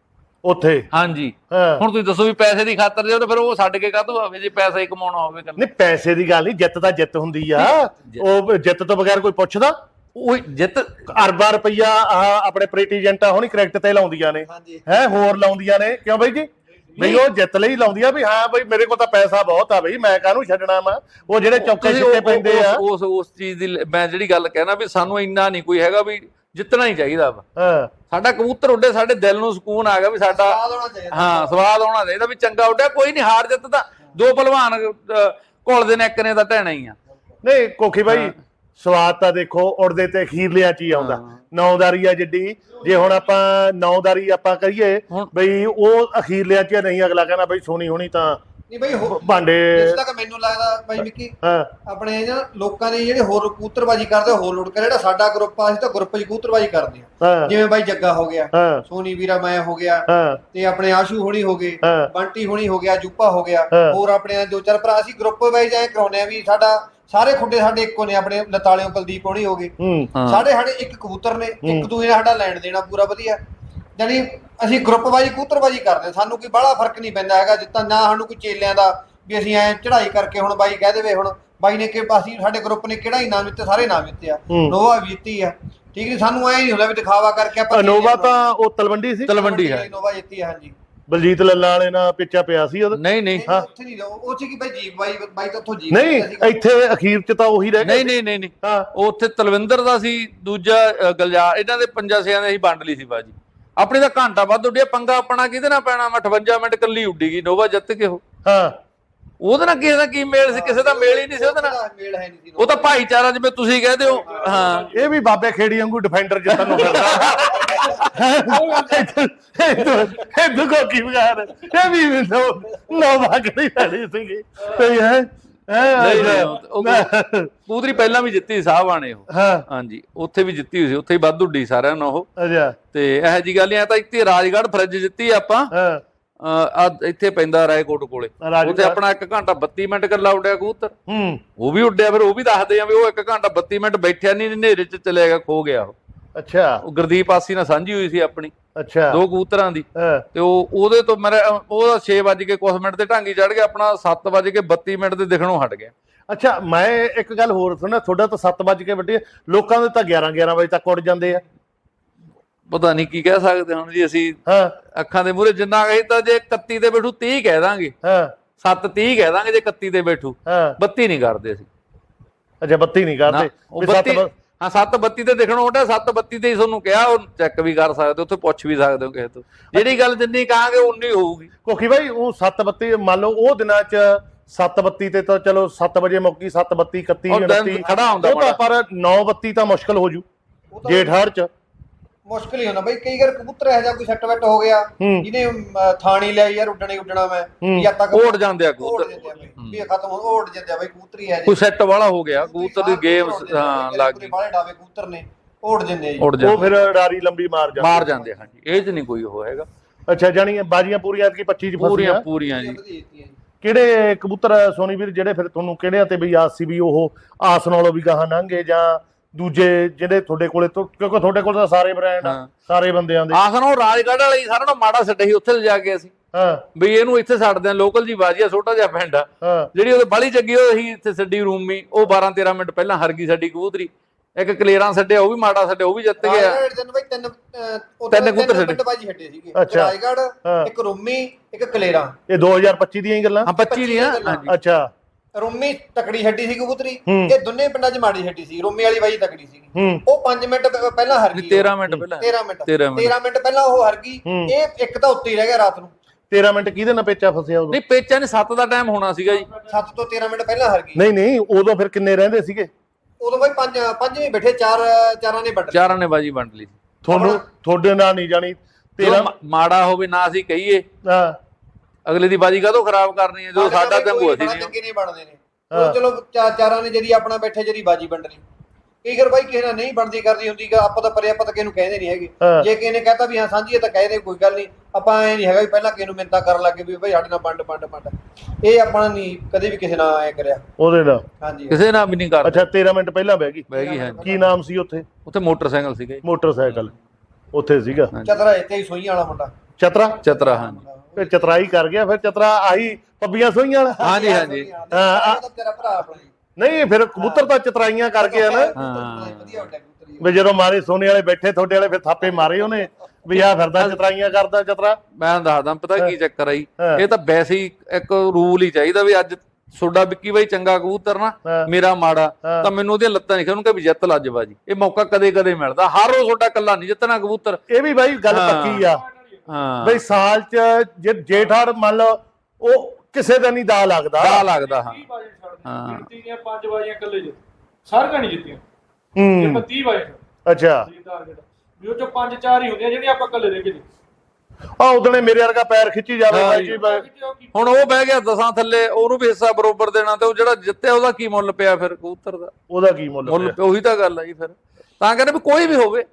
ਉੱਥੇ? ਹਾਂਜੀ। ਹਾਂ। ਹੁਣ ਤੁਸੀਂ ਦੱਸੋ ਵੀ ਪੈਸੇ ਦੀ ਖਾਤਰ ਜੇ ਉਹ ਫਿਰ ਉਹ ਛੱਡ ਕੇ ਕਾਹਤੋਂ ਆਵੇ ਜੇ ਪੈਸਾ ਹੀ ਕਮਾਉਣਾ ਹੋਵੇ ਕੱਲਾ ਨਹੀਂ ਪੈਸੇ ਦੀ ਗੱਲ ਨਹੀਂ ਜਿੱਤ ਤਾਂ ਜਿੱਤ ਹੁੰਦੀ ਆ। ਉਹ ਜਿੱਤ ਤੋਂ ਬਗੈਰ ਕੋਈ ਪੁੱਛਦਾ? ਉਹ ਜਿੱਤ। ਅਰਬਾਂ ਰੁਪਈਆ ਆਹ ਆਪਣੇ ਪ੍ਰੈਜ਼ੀਡੈਂਟਾਂ ਹੁਣੀ ਕ੍ਰਿਕਟ ਤੇ ਲਾਉਂਦੀਆਂ ਨੇ। ਹੈ ਹੋਰ ਲਾਉਂਦੀਆਂ ਨੇ। ਕਿਉਂ ਬਾਈ ਜੀ? ਬਈ ਉਹ ਜਿੱਤ ਲਈ ਲਾਉਂਦੀਆਂ ਵੀ ਹਾਂ ਬਈ ਮੇਰੇ ਕੋਲ ਤਾਂ ਪੈਸਾ ਬਹੁਤ ਆ ਬਈ ਮੈਂ ਕਾਹਨੂੰ ਛੱਡਣਾ ਵਾ? ਉਹ ਜਿਹੜੇ ਚੌਕੇ ਤੁਸੀਂ ਉਹ- ਪੈਂਦੇ ਆ। ਉਸ ਉਸ- ਉਸ ਚੀਜ਼ ਦੀ ਲ- ਮੈਂ ਜਿਹੜੀ ਗੱਲ ਕਹਿਣਾ ਵੀ ਸਾਨੂੰ ਇੰਨਾ ਨਹੀਂ ਕੋਈ ਹੈਗਾ ਵੀ ਜਿੱਤਣਾ ਹੀ ਚਾਹੀਦਾ ਵਾ। ਹਾਂ। ਸਾਡਾ ਕਬੂਤਰ ਉੱਡੇ ਸਾਡੇ ਦਿਲ ਨੂੰ ਸਕੂਨ ਆ ਗਿਆ ਵੀ ਸਾਡਾ ਸਵਾਦ ਹੋਣਾ ਚਾਹੀਦਾ। ਹਾਂ ਸਵਾਦ ਆਉਣਾ ਚਾਹੀਦਾ ਵੀ ਚੰਗਾ ਉੱਡਿਆ ਕੋਈ ਨਹੀਂ ਹਾਰ ਜਿੱਤ ਤਾਂ ਦੋ ਭਲਵਾਨ ਅਹ, ਘੁਲਦੇ ਨੇ ਇੱਕ ਨੇ ਤਾਂ ਢਹਿਣਾ ਹੀ ਆ। ਨਹੀਂ ਕੋਖੀ ਬਾਈ ਸਵਾਦ ਤਾਂ ਦੇਖੋ ਉੜਦੇ ਤੇ ਅਖੀਰਲਿਆਂ ਚ ਹੀ ਆਉਂਦਾ। ਨੌਦਾਰੀ ਆ ਜਿੱਡੀ। ਜੇ ਹੁਣ ਆਪਾਂ ਨੌਦਾਰੀ ਆਪਾਂ ਕਰੀਏ ਹੁਣ- ਬਈ ਉਹ ਅਖੀਰਲਿਆਂ ਚ ਨਹੀਂ ਅਗਲਾ ਕਹਿੰਦਾ ਬਈ ਸੋਨੀ ਹੋਣੀ ਤਾਂ ਨਹੀਂ ਬਈ ਹੋ- ਭਾਂਡੇ ਜਿਸ ਤੱਕ ਮੈਨੂੰ ਲੱਗਦਾ ਬਾਈ ਮਿੱਕੀ ਹਾਂ। ਆਪਣੇ ਨਾ ਲੋਕਾਂ ਨੇ ਜਿਹੜੇ ਹੋਰ ਕਬੂਤਰਬਾਜੀ ਕਰਦੇ ਹੋਰ ਲੋਡ ਕਰ ਜਿਹੜਾ ਸਾਡਾ ਗਰੁੱਪ ਆ ਅਸੀਂ ਤਾਂ ਗਰੁੱਪ 'ਚ ਕਬੂਤਰਬਾਜੀ ਕਰਦੇ ਆ ਹਾਂ। ਜਿਵੇਂ ਬਾਈ ਜੱਗਾ ਹੋ ਗਿਆ ਹਾਂ। ਸੋਨੀ ਵੀਰਾ ਮੈਂ ਹੋ ਗਿਆ ਹਾਂ। ਤੇ ਆਪਣੇ ਆਸ਼ੂ ਹੋਣੀ ਹੋ ਗਏ ਹਾਂ। ਬੰਟੀ ਹੋਣੀ ਹੋ ਗਿਆ ਜੂਪਾ ਹੋ ਗਿਆ ਹਾਂ। ਹੋਰ ਆਪਣੇ ਦੋ ਚਾਰ ਭਰਾ ਅਸੀਂ ਗਰੁੱਪ ਵਾਈਜ਼ ਐ ਕਰਾਉਨੇ ਆ ਵੀ ਸਾਡਾ ਸਾਰੇ ਖੁੱਡੇ ਸਾਡੇ ਇੱਕੋ ਨੇ ਆਪਣੇ ਲਤਾਲਿਓਂ ਕੁਲਦੀਪ ਹੋਣੀ ਹੋ ਗਏ। ਹੂੰ। ਹਾਂ। ਸਾਡੇ ਸਾਡੇ ਇੱਕ ਕਬੂਤਰ ਨੇ ਇੱਕ ਦੂਜੇ ਨਾਲ ਸਾਡਾ ਲੈਣ ਦੇਣਾ ਪੂਰਾ ਵਧੀਆ। ਯਾਨੀ ਅਸੀਂ ਗਰੁੱਪ ਵਾਈਜ਼ ਕਬੂਤਰਬਾਜੀ ਕਰਦੇ ਹਾਂ। ਸਾਨੂੰ ਕੋਈ ਬੜਾ ਫ਼ਰਕ ਨਹੀਂ ਪੈਂਦਾ ਹੈਗਾ ਜਿੱਦਾਂ ਨਾ ਸਾਨੂੰ ਕੋਈ ਚੇਲਿਆਂ ਦਾ ਵੀ ਅਸੀਂ ਐ ਚੜ੍ਹਾਈ ਕਰਕੇ ਹੁਣ ਬਾਈ ਕਹਿ ਦੇਵੇ ਹੁਣ ਬਾਈ ਨੇ ਕਿ ਅਸੀਂ ਸਾਡੇ ਗਰੁੱਪ ਨੇ ਕਿਹੜਾ ਇਨਾਮ ਜਿੱਤੇ ਸਾਰੇ ਇਨਾਮ ਜਿੱਤੇ ਆ। ਹੂੰ। ਨੋਵਾ ਜਿੱਤੀ ਆ। ਠੀਕ ਨਹੀਂ ਸਾਨੂੰ ਐ ਨਹੀਂ ਹੁੰਦਾ ਵੀ ਦਿਖਾਵਾ ਕਰਕੇ ਆਪਾਂ ਅਨੋਵਾ ਤਾਂ ਉਹ ਤਲਵੰਡੀ ਸੀ? ਤਲਵੰਡੀ ਹੈ। ਨੋਵਾ ਜਿੱਤੀ ਆ ਹਾਂਜੀ। ਬਲਜੀਤ ਲੱਲਾ ਵਾਲੇ ਨਾਲ ਪਿੱਛਾ ਪਿਆ ਸੀ ਉਹਦਾ? ਨਹੀਂ ਨਹੀਂ। ਨਹੀਂ, ਉੱਥੇ ਨਹੀਂ ਉਹ ਚ ਕੀ ਬਾਈ ਜੀਪ ਬਾਈ ਬਾਈ ਤਾਂ ਉੱਥੋਂ ਜੀਪ ਨਹੀਂ। ਇੱਥੇ ਅਖੀਰ ਚ ਤਾਂ ਉਹੀ ਰਹਿ ਗਿਆ ਨਹੀਂ ਨਹੀਂ ਨਹੀਂ ਹਾਂ। ਉਹ ਉੱਥੇ ਤਲਵਿੰਦਰ ਦਾ ਸੀ ਦੂਜਾ ਅ, ਗਲਜਾਰ ਇਹਨਾਂ ਦੇ ਪੰਜਾ ਸਿਆਂ ਦੇ ਅਸੀਂ ਵੰਡ ਲਈ ਸੀ ਬਾਜੀ। ਆਪਣੀ ਤਾਂ ਘੰਟਾ ਵੱਧ ਉੱਡਿਆ ਪੰਗਾ ਆਪਣਾ ਕਿਹਦੇ ਨਾਲ ਪੈਣਾ? ਮੈਂ 58 ਮਿੰਟ ਕੱਲੀ ਉੱਡੀ ਗਈ ਨੋਵਾ ਜਿੱਤ ਕੇ ਉਹ। ਹਾਂ। ਉਹਦੇ ਨਾਲ ਕਿਸੇ ਦਾ ਕੀ ਮੇਲ ਸੀ ਕਿਸੇ ਦਾ ਮੇਲ ਹੀ ਨਹੀਂ ਸੀ ਉਹਦੇ ਨਾਲ। ਮੇਲ ਹੈ ਨਹੀਂ ਸੀ। ਉਹ ਤਾਂ ਭਾਈਚਾਰਾ ਜਿਵੇਂ ਤੁਸੀਂ ਕਹਦੇ ਹੋ। ਹਾਂ। ਇਹ ਵੀ ਬਾਬੇ ਖੇੜੀ ਵਾਂਗੂ ਡਿਫੈਂਡਰ ਜਿੱਤਣ ਨੂੰ ਫਿਰਦਾ ਇਹ ਦੁਗੋ ਕੀ ਬਗਾਰ। ਇਹ ਵੀ ਨੋ ਨੋ ਬਾਗੜੀ ਫੜੀ ਸੀਗੀ। ਤੇ ਹੈ ਨਹੀਂ ਨਹੀਂ ਉਹ ਕੂਦਰੀ ਪਹਿਲਾਂ ਵੀ ਜਿੱਤੀ ਸਾਹਬਾਣੇ ਉਹ ਹਾਂ। ਹਾਂਜੀ ਉੱਥੇ ਵੀ ਜਿੱਤੀ ਹੋਈ ਸੀ ਉੱਥੇ ਹੀ ਵੱਧ ਉੱਡੀ ਸਾਰਿਆਂ ਨੂੰ ਉਹ। ਅਜਾ ਤੇ ਇਹੋ ਜੀ ਗੱਲ ਆ ਤਾਂ ਇੱਥੇ ਰਾਜਗੜ੍ਹ ਫਰਿੱਜ ਜਿੱਤੀ ਆਪਾਂ। ਹਾਂ। ਆ ਇੱਥੇ ਪੈਂਦਾ ਰਾਏਕੋਟ ਕੋਲੇ। ਉੱਥੇ ਆਪਣਾ 1 ਘੰਟਾ 32 ਮਿੰਟ ਕੱਲਾ ਉੱਡਿਆ ਕਬੂਤਰ। ਹੂੰ। ਉਹ ਵੀ ਉੱਡਿਆ ਫਿਰ ਉਹ ਵੀ ਦੱਸਦੇ ਆ ਵੀ ਉਹ 1 ਘੰਟਾ 32 ਮਿੰਟ ਬੈਠਿਆ ਨਹੀਂ ਹਨੇਰੇ 'ਚ ਚਲੇ ਗਿਆ ਖੋ ਗਿਆ ਉਹ। ਅੱਛਾ। ਉਹ ਗੁਰਦੀਪ ਆਸੀ ਨਾਲ ਸਾਂਝੀ ਹੋਈ ਸੀ ਆਪਣੀ। ਅੱਛਾ। ਦੋ ਕਬੂਤਰਾਂ ਦੀ। ਤੇ ਉਹ ਉਹਦੇ ਤੋਂ ਮੇਰੇ ਉਹਦਾ 6 ਵਜੇ ਕੇ ਕੁਝ ਮਿੰਟ ਤੇ ਢਾਂਗੀ ਚੜ ਗਿਆ ਆਪਣਾ 7 ਵਜੇ ਕੇ 32 ਮਿੰਟ ਤੇ ਦਿਖਣੋਂ ਹਟ ਗਿਆ। ਅੱਛਾ ਮੈਂ ਇੱਕ ਗੱਲ ਹੋਰ ਸੁਣਿਆ ਤੁਹਾਡਾ ਤਾਂ 7 ਵਜੇ ਕੇ ਵੱਡੀ ਲੋਕਾਂ ਦੇ ਤਾਂ 11 11 ਵਜੇ ਤੱਕ ਉੱਡ ਜਾਂਦੇ ਆ। ਪਤਾ ਨਹੀਂ ਕੀ ਕਹਿ ਸਕਦੇ ਹੁਣ ਜੀ ਅਸੀਂ। ਹਾਂ। ਅੱਖਾਂ ਦੇ ਮੂਹਰੇ ਜਿੰਨਾ ਕਹੀ ਤਾਂ ਜੇ 31 ਤੇ ਬੈਠੂ 30 ਕਹਿ ਦਾਂਗੇ। ਹਾਂ। 7 30 ਕਹਿ ਦਾਂਗੇ ਜੇ 31 ਤੇ ਬੈਠੂ। ਹਾਂ। 32 ਨਹੀਂ ਕਰਦੇ ਅਸੀਂ। ਅੱਛਾ ਬੱਤੀ ਨਹੀਂ ਨਾ, ਕਰਦੇ 32 ਹਾਂ 7 32 ਤੇ ਦੇਖਣੋਂ ਉਹਦਾ 7 32 ਤੇ ਹੀ ਤੁਹਾਨੂੰ ਕਿਹਾ ਉਹ ਚੈੱਕ ਵੀ ਕਰ ਸਕਦੇ ਹੋ ਉੱਥੇ ਪੁੱਛ ਵੀ ਸਕਦੇ ਹੋ ਕਿਸੇ ਤੋਂ। ਜਿਹੜੀ ਗੱਲ ਜਿੰਨੀ ਕਹਾਂਗੇ ਉਨੀ ਹੋਊਗੀ। ਕੋਕੀ ਭਾਈ ਉਹ 732 ਮੰਨ ਲਓ ਉਹ ਦਿਨਾਂ ਚ 732 ਤੇ ਤਾਂ ਚਲੋ 7 ਵਜੇ ਮੁੱਕੀ 732 31 ਉਹ ਦਿਨ 29 ਖੜਾ ਹੁੰਦਾ ਉਹ ਤਾਂ ਪਰ 932 ਤਾਂ ਮੁਸ਼ਕਲ ਹੋ ਜੂ ਉਹ ਤਾਂ ਜੇਠ ਚ। ਮੁਸ਼ਕਿਲ ਹੀ ਹੁੰਦਾ ਬਈ ਕਈ ਵਾਰ ਕਬੂਤਰ ਇਹੋ ਜਿਹਾ ਕੋਈ ਸੈੱਟ ਵੈਟ ਹੋ ਗਿਆ ਹੂੰ। ਜਿਹਨੇ ਅਮ, ਥਾਣੀ ਲਿਆ ਯਾਰ ਉੱਡਣਾ ਉੱਡਣਾ ਮੈਂ ਹੂੰ। ਜਦ ਤੱਕ ਉੱਡ ਜਾਂਦੇ ਆ ਕਬੂਤਰ। ਜਾਂਦੇ ਆ ਬਈ ਵੀ ਇਹ ਖਤਮ ਹੋ ਉੱਡ ਜਾਂਦੇ ਆ ਬਈ ਕਬੂਤਰ ਹੀ ਹੈ ਕੋਈ ਸੈੱਟ ਵਾਲਾ ਹੋ ਗਿਆ ਕਬੂਤਰ ਦੀ ਗੇਮ ਹਾਂ ਲੱਗ ਗਈ। ਬਾਲੇ ਡਾਵੇ ਕਬੂਤਰ ਨੇ ਉੱਡ ਜਾਂਦੇ ਆ ਜੀ। ਉਹ ਜਾਂਦੇ ਫਿਰ ਡਾਰੀ ਲੰਬੀ ਮਾਰ ਜਾ ਮਾਰ ਜਾਂਦੇ ਆ, ਹਾਂਜੀ। ਇਹ ਚ ਨਹੀਂ ਕੋਈ ਉਹ ਹੈਗਾ। ਅੱਛਾ ਜਾਨੀ ਬਾਜੀਆਂ ਪੂਰੀਆਂ ਕੀ 25 ਚ ਪੂਰੀਆਂ ਫਸੀਆਂ? ਪੂਰੀਆਂ ਜੀ। ਵਧੀਆ ਜੀ। ਕਿਹੜੇ ਕਬੂਤਰ ਸੋਨੀ ਵੀਰ ਜਿਹੜੇ ਫਿਰ ਤੁਹਾਨੂੰ ਕਿਹੜਿਆਂ ਤੇ ਵੀ ਆਸ ਸੀ ਵੀ ਉਹ ਆਸ ਨਾਲੋਂ ਵੀ ਗਾਹਾਂ ਲੰਘੇ ਜਾਂ ਦੂਜੇ ਜਿਹੜੇ ਤੁਹਾਡੇ ਕੋਲੇ ਤੋਂ ਕਿਉਂਕਿ ਤੁਹਾਡੇ ਕੋਲ ਤਾਂ ਸਾਰੇ ਬ੍ਰਾਂਡ ਆ। ਸਾਰੇ ਬੰਦਿਆਂ ਦੇ। ਆਖਰ ਉਹ ਰਾਜਗੜ੍ਹ ਵਾਲਾ ਹੀ ਸਾਰਾ ਨੂੰ ਮਾੜਾ ਸੱਟ ਸੀ ਉੱਥੇ ਲਿਜਾ ਕੇ ਅਸੀਂ। ਹਾਂ। ਵੀ ਇਹਨੂੰ ਇੱਥੇ ਛੱਡਦੇ ਆ ਲੋਕਲ ਜੀ ਬਾਜੀਆ ਛੋਟਾ ਜਿਹਾ ਪਿੰਡ ਆ। ਹਾਂ। ਜਿਹੜੀ ਉਹਦੇ ਬਾਲੀ ਚੱਗੀ ਉਹ ਅਸੀਂ ਇੱਥੇ ਛੱਡੀ ਰੂਮੀ ਉਹ 12 13 ਮਿੰਟ ਪਹਿਲਾਂ ਹਰ ਗਈ ਸਾਡੀ ਕਬੂਤਰੀ। ਇੱਕ ਕਲੇਰਾਂ ਛੱਡਿਆ ਉਹ ਵੀ ਮਾੜਾ ਛੱਡਿਆ ਉਹ ਵੀ ਜਿੱਤ ਗਿਆ। ਦਿਨ ਬਈ ਤਿੰਨ ਤਿੰਨ ਕਬੂਤਰ ਛੱਡੇ। ਬਾਜੀ ਛੱਡੇ ਸੀਗੇ। ਅੱਛਾ। ਰਾਜਗੜ੍ਹ। ਇੱਕ ਰੁੰਮੀ ਇੱਕ ਕਲੇਰਾ। ਇਹ 2025 ਦੀਆਂ ਹੀ ਗੱਲਾਂ? ਹਾਂ 25 ਦੀਆਂ ਹਾਂਜੀ। ਅੱਛਾ। ਰੁੰਮੀ ਤਕੜੀ ਛੱਡੀ ਸੀ ਕਬੂਤਰੀ। ਹੂੰ। ਇਹ ਦੋਨੇ ਪਿੰਡਾਂ 'ਚ ਮਾੜੀ ਛੱਡੀ ਸੀ। ਰੁੰਮੀ ਵਾਲੀ ਬਾਜੀ ਤਕੜੀ ਸੀ ਹੂੰ। ਉਹ 5 ਮਿੰਟ ਪ- ਪਹਿਲਾਂ ਹਰ ਗਈ 13 ਮਿੰਟ ਪਹਿਲਾਂ। 13 ਮਿੰਟ। 13 ਮਿੰਟ। 13 ਮਿੰਟ ਪਹਿਲਾਂ ਉਹ ਹਰ ਗਈ। ਹੂੰ। ਇਹ ਇੱਕ ਤਾਂ ਉੱਤੇ ਹੀ ਰਹਿ ਗਿਆ ਰਾਤ ਨੂੰ। 13 ਮਿੰਟ ਕਿਹਦੇ ਨਾਲ ਪੇਚਾ ਫਸਿਆ ਉਦੋਂ? ਨਹੀਂ ਪੇਚਾ ਨੇ 7 ਦਾ ਟਾਈਮ ਹੋਣਾ ਸੀਗਾ ਜੀ। 7 ਤੋਂ 13 ਮਿੰਟ ਪਹਿਲਾਂ ਹਰ ਗਈ। ਨਹੀਂ ਨਹੀਂ ਉਦੋਂ ਫਿਰ ਕਿੰਨੇ ਰਹਿੰਦੇ ਸੀਗੇ? ਉਦੋਂ ਬਈ ਪੰਜ ਪੰਜਵੇਂ ਬੈਠੇ ਚਾਰ ਚਾਰਾਂ ਨੇ ਵੱਢ ਚਾਰਾਂ ਨੇ ਬਾਜੀ ਵੰਡ ਲਈ। ਤੁਹਾਨੂੰ ਤੁਹਾਡੇ ਨਾਲ ਨਹੀਂ ਜਾਣੀ। ਜਦੋਂ 13 ਮਾ- ਮਾੜਾ ਹੋਵੇ ਨਾ ਅਸੀਂ ਕਹੀਏ। ਹਾਂ। ਅਗਲੇ ਦੀ ਬਾਜੀ ਕਾਹਤੋਂ ਖਰਾਬ ਕਰਨੀ ਹੈ? ਜੋ ਸਾਡਾ ਤੰਗੂ ਅਸੀਂ ਨਹੀਂ ਚੰਗੇ ਨਹੀਂ ਬਣਦੇ ਨੇ? ਹਾਂ। ਉਹ ਚਲੋ ਚਾਰਾਂ ਨੇ ਜਿਹੜੀ ਆਪਣਾ ਬੈਠੇ ਜਿਹੜੀ ਬਾਜੀ ਵੰਡ ਲਈ। ਕਈ ਵਾਰ ਬਾਈ ਕਿਸੇ ਨਾਲ ਨਹੀਂ ਬਣਦੀ ਕਰਦੀ ਹੁੰਦੀ ਗਾ, ਆਪਾਂ ਤਾਂ ਪਰੇ ਆਪਾਂ ਤਾਂ ਕਿਸੇ ਨੂੰ ਕਹਿੰਦੇ ਨਹੀਂ ਹੈਗੇ। ਹਾਂ। ਜੇ ਕਿਸੇ ਨੇ ਕਹਤਾ ਵੀ ਹਾਂ ਸਾਂਝੀ ਹੈ ਤਾਂ ਕਹਿ ਦੇ ਕੋਈ ਗੱਲ ਨਹੀਂ। ਆਪਾਂ ਐ ਨਹੀਂ ਹੈਗਾ ਵੀ ਪਹਿਲਾਂ ਕਿਸੇ ਨੂੰ ਮਿੰਤਾ ਕਰਨ ਲੱਗੇ ਵੀ ਭਾਈ ਸਾਡੇ ਨਾਲ ਵੰਡ ਵੰਡ ਵੰਡ। ਇਹ ਆਪਣਾ ਨਹੀਂ ਕਦੇ ਵੀ ਕਿਸੇ ਨਾਲ ਐ ਕਰਿਆ। ਉਹਦੇ ਨਾਲ? ਹਾਂਜੀ। ਕਿਸੇ ਨਾਲ ਵੀ ਨਹੀਂ ਕਰਦੇ ਅੱਛਾ 13 ਮਿੰਟ ਪਹਿਲਾਂ ਬਹਿ ਗਈ। ਬਹਿ ਗਈ ਹਾਂ ਕੀ ਨਾਮ ਸੀ ਉੱਥੇ? ਉੱਥੇ ਮੋਟਰਸਾਈਕਲ ਸੀਗਾ ਮੋਟਰਸਾਈਕਲ। ਉੱਥੇ ਸੀਗਾ। ਚਤਰਾ ਇੱਥੇ ਹੀ ਸੋਈਆਂ ਵਾਲਾ ਮੁੰਡਾ। ਚਤਰਾ? ਚਤਰਾ ਹਾਂਜੀ। ਫਿਰ ਚਤਰਾਈ ਕਰ ਗਿਆ ਫਿਰ ਚਤਰਾ ਆਹੀ ਪੱਬੀਆਂ ਸੋਈਆਂ ਵਾਲਾ ਹਾਂਜੀ ਹਾਂਜੀ ਹਾਂ ਤੇਰਾ ਭਰਾ ਆਪਣਾ ਜੀ ਨਹੀਂ ਫਿਰ ਕਬੂਤਰ ਤਾਂ ਚਤਰਾਈਆਂ ਕਰ ਗਿਆ ਨਾ ਹਾਂ। ਵਧੀਆ ਵੱਡਾ ਕਬੂਤਰ ਜੀ। ਵੀ ਜਦੋਂ ਮਾਰੇ ਸੋਨੇ ਵਾਲੇ ਬੈਠੇ ਤੁਹਾਡੇ ਵਾਲੇ ਫਿਰ ਥਾਪੇ ਮਾਰੇ ਉਹਨੇ ਵੀ ਆ ਫਿਰਦਾ ਚਤਰਾਈਆਂ ਕਰਦਾ ਚਤਰਾ ਮੈਂ ਦੱਸਦਾ ਪਤਾ ਕੀ ਚੱਕਰ ਆਈ ਹਾਂ। ਇਹ ਤਾਂ ਵੈਸੇ ਹੀ ਇੱਕ ਰੂਲ ਹੀ ਚਾਹੀਦਾ ਵੀ ਅੱਜ ਤੁਹਾਡਾ ਵਿੱਕੀ ਬਾਈ ਚੰਗਾ ਕਬੂਤਰ ਨਾ ਹਾਂ। ਮੇਰਾ ਮਾੜਾ ਹਾਂ। ਤਾਂ ਮੈਨੂੰ ਉਹਦੀਆਂ ਲੱਤਾਂ ਨਹੀਂ ਖੇ ਉਹਨੂੰ ਕਹੇ ਵੀ ਜਿੱਤ ਲੱਜ ਬਾਜੀ ਇਹ ਮੌਕਾ ਕਦੇ ਕਦੇ ਮਿਲਦਾ ਹਰ ਰੋਜ਼ ਤੁਹਾਡਾ ਕੱਲਾ ਨਹੀਂ ਜਿੱਤਣਾ ਕਬੂਤਰ ਇਹ ਵੀ ਬਾਈ ਗੱਲ ਹਾਂ। ਪੱਕੀ ਆ ਹਾਂ। ਬਈ ਸਾਲ ਚ ਜੇ ਜੇਠਾੜ ਮੰਨ ਲਓ ਉਹ ਕਿਸੇ ਦਾ ਨਹੀਂ ਦਾ ਲੱਗਦਾ। ਦਾ ਲੱਗਦਾ ਹਾਂ। 30 ਬਾਜ਼ੀਆਂ ਛੱਡਦੀਆਂ ਹਾਂ। ਗਿਣਤੀ ਦੀਆਂ ਪੰਜ ਬਾਜ਼ੀਆਂ ਇਕੱਲੇ ਜਿੱਤ ਸਾਰੀਆਂ ਨਹੀਂ ਜਿੱਤੀਆਂ। ਜੇ ਹੂੰ ਆਪਾਂ 30 ਬਾਜ਼ੀਆਂ ਅੱਛਾ। ਜੀ ਟਾਰਗੇਟ ਵੀ ਉਹ ਚੋਂ ਪੰਜ ਚਾਰ ਹੀ ਹੁੰਦੀਆਂ ਜਿਹੜੀਆਂ ਆਪਾਂ ਇਕੱਲੇ ਰਹਿ ਕੇ ਆ ਉਦਣੇ ਮੇਰੇ ਵਰਗਾ ਪੈਰ ਖਿੱਚੀ ਜਾਵੇ ਹਾਂ ਬਾਈ ਜੀ। ਬਾਈ। ਹੁਣ ਉਹ ਬਹਿ ਗਿਆ ਦਸਾਂ ਥੱਲੇ ਉਹਨੂੰ ਵੀ ਹਿੱਸਾ ਬਰੋਬਰ ਦੇਣਾ ਤੇ ਉਹ ਜਿਹੜਾ ਜਿੱਤਿਆ ਉਹਦਾ ਕੀ ਮੁੱਲ ਪਿਆ ਫਿਰ ਕਬੂਤਰ ਦਾ? ਉਹਦਾ ਕੀ ਮੁੱਲ ਮੁੱਲ ਪਿਆ? ਉਹੀ ਤਾਂ ਗੱਲ ਜੀ ਫਿਰ। ਤਾਂ ਕਹਿੰਦੇ ਵੀ ਕੋਈ ਵੀ ਹੋਵੇ।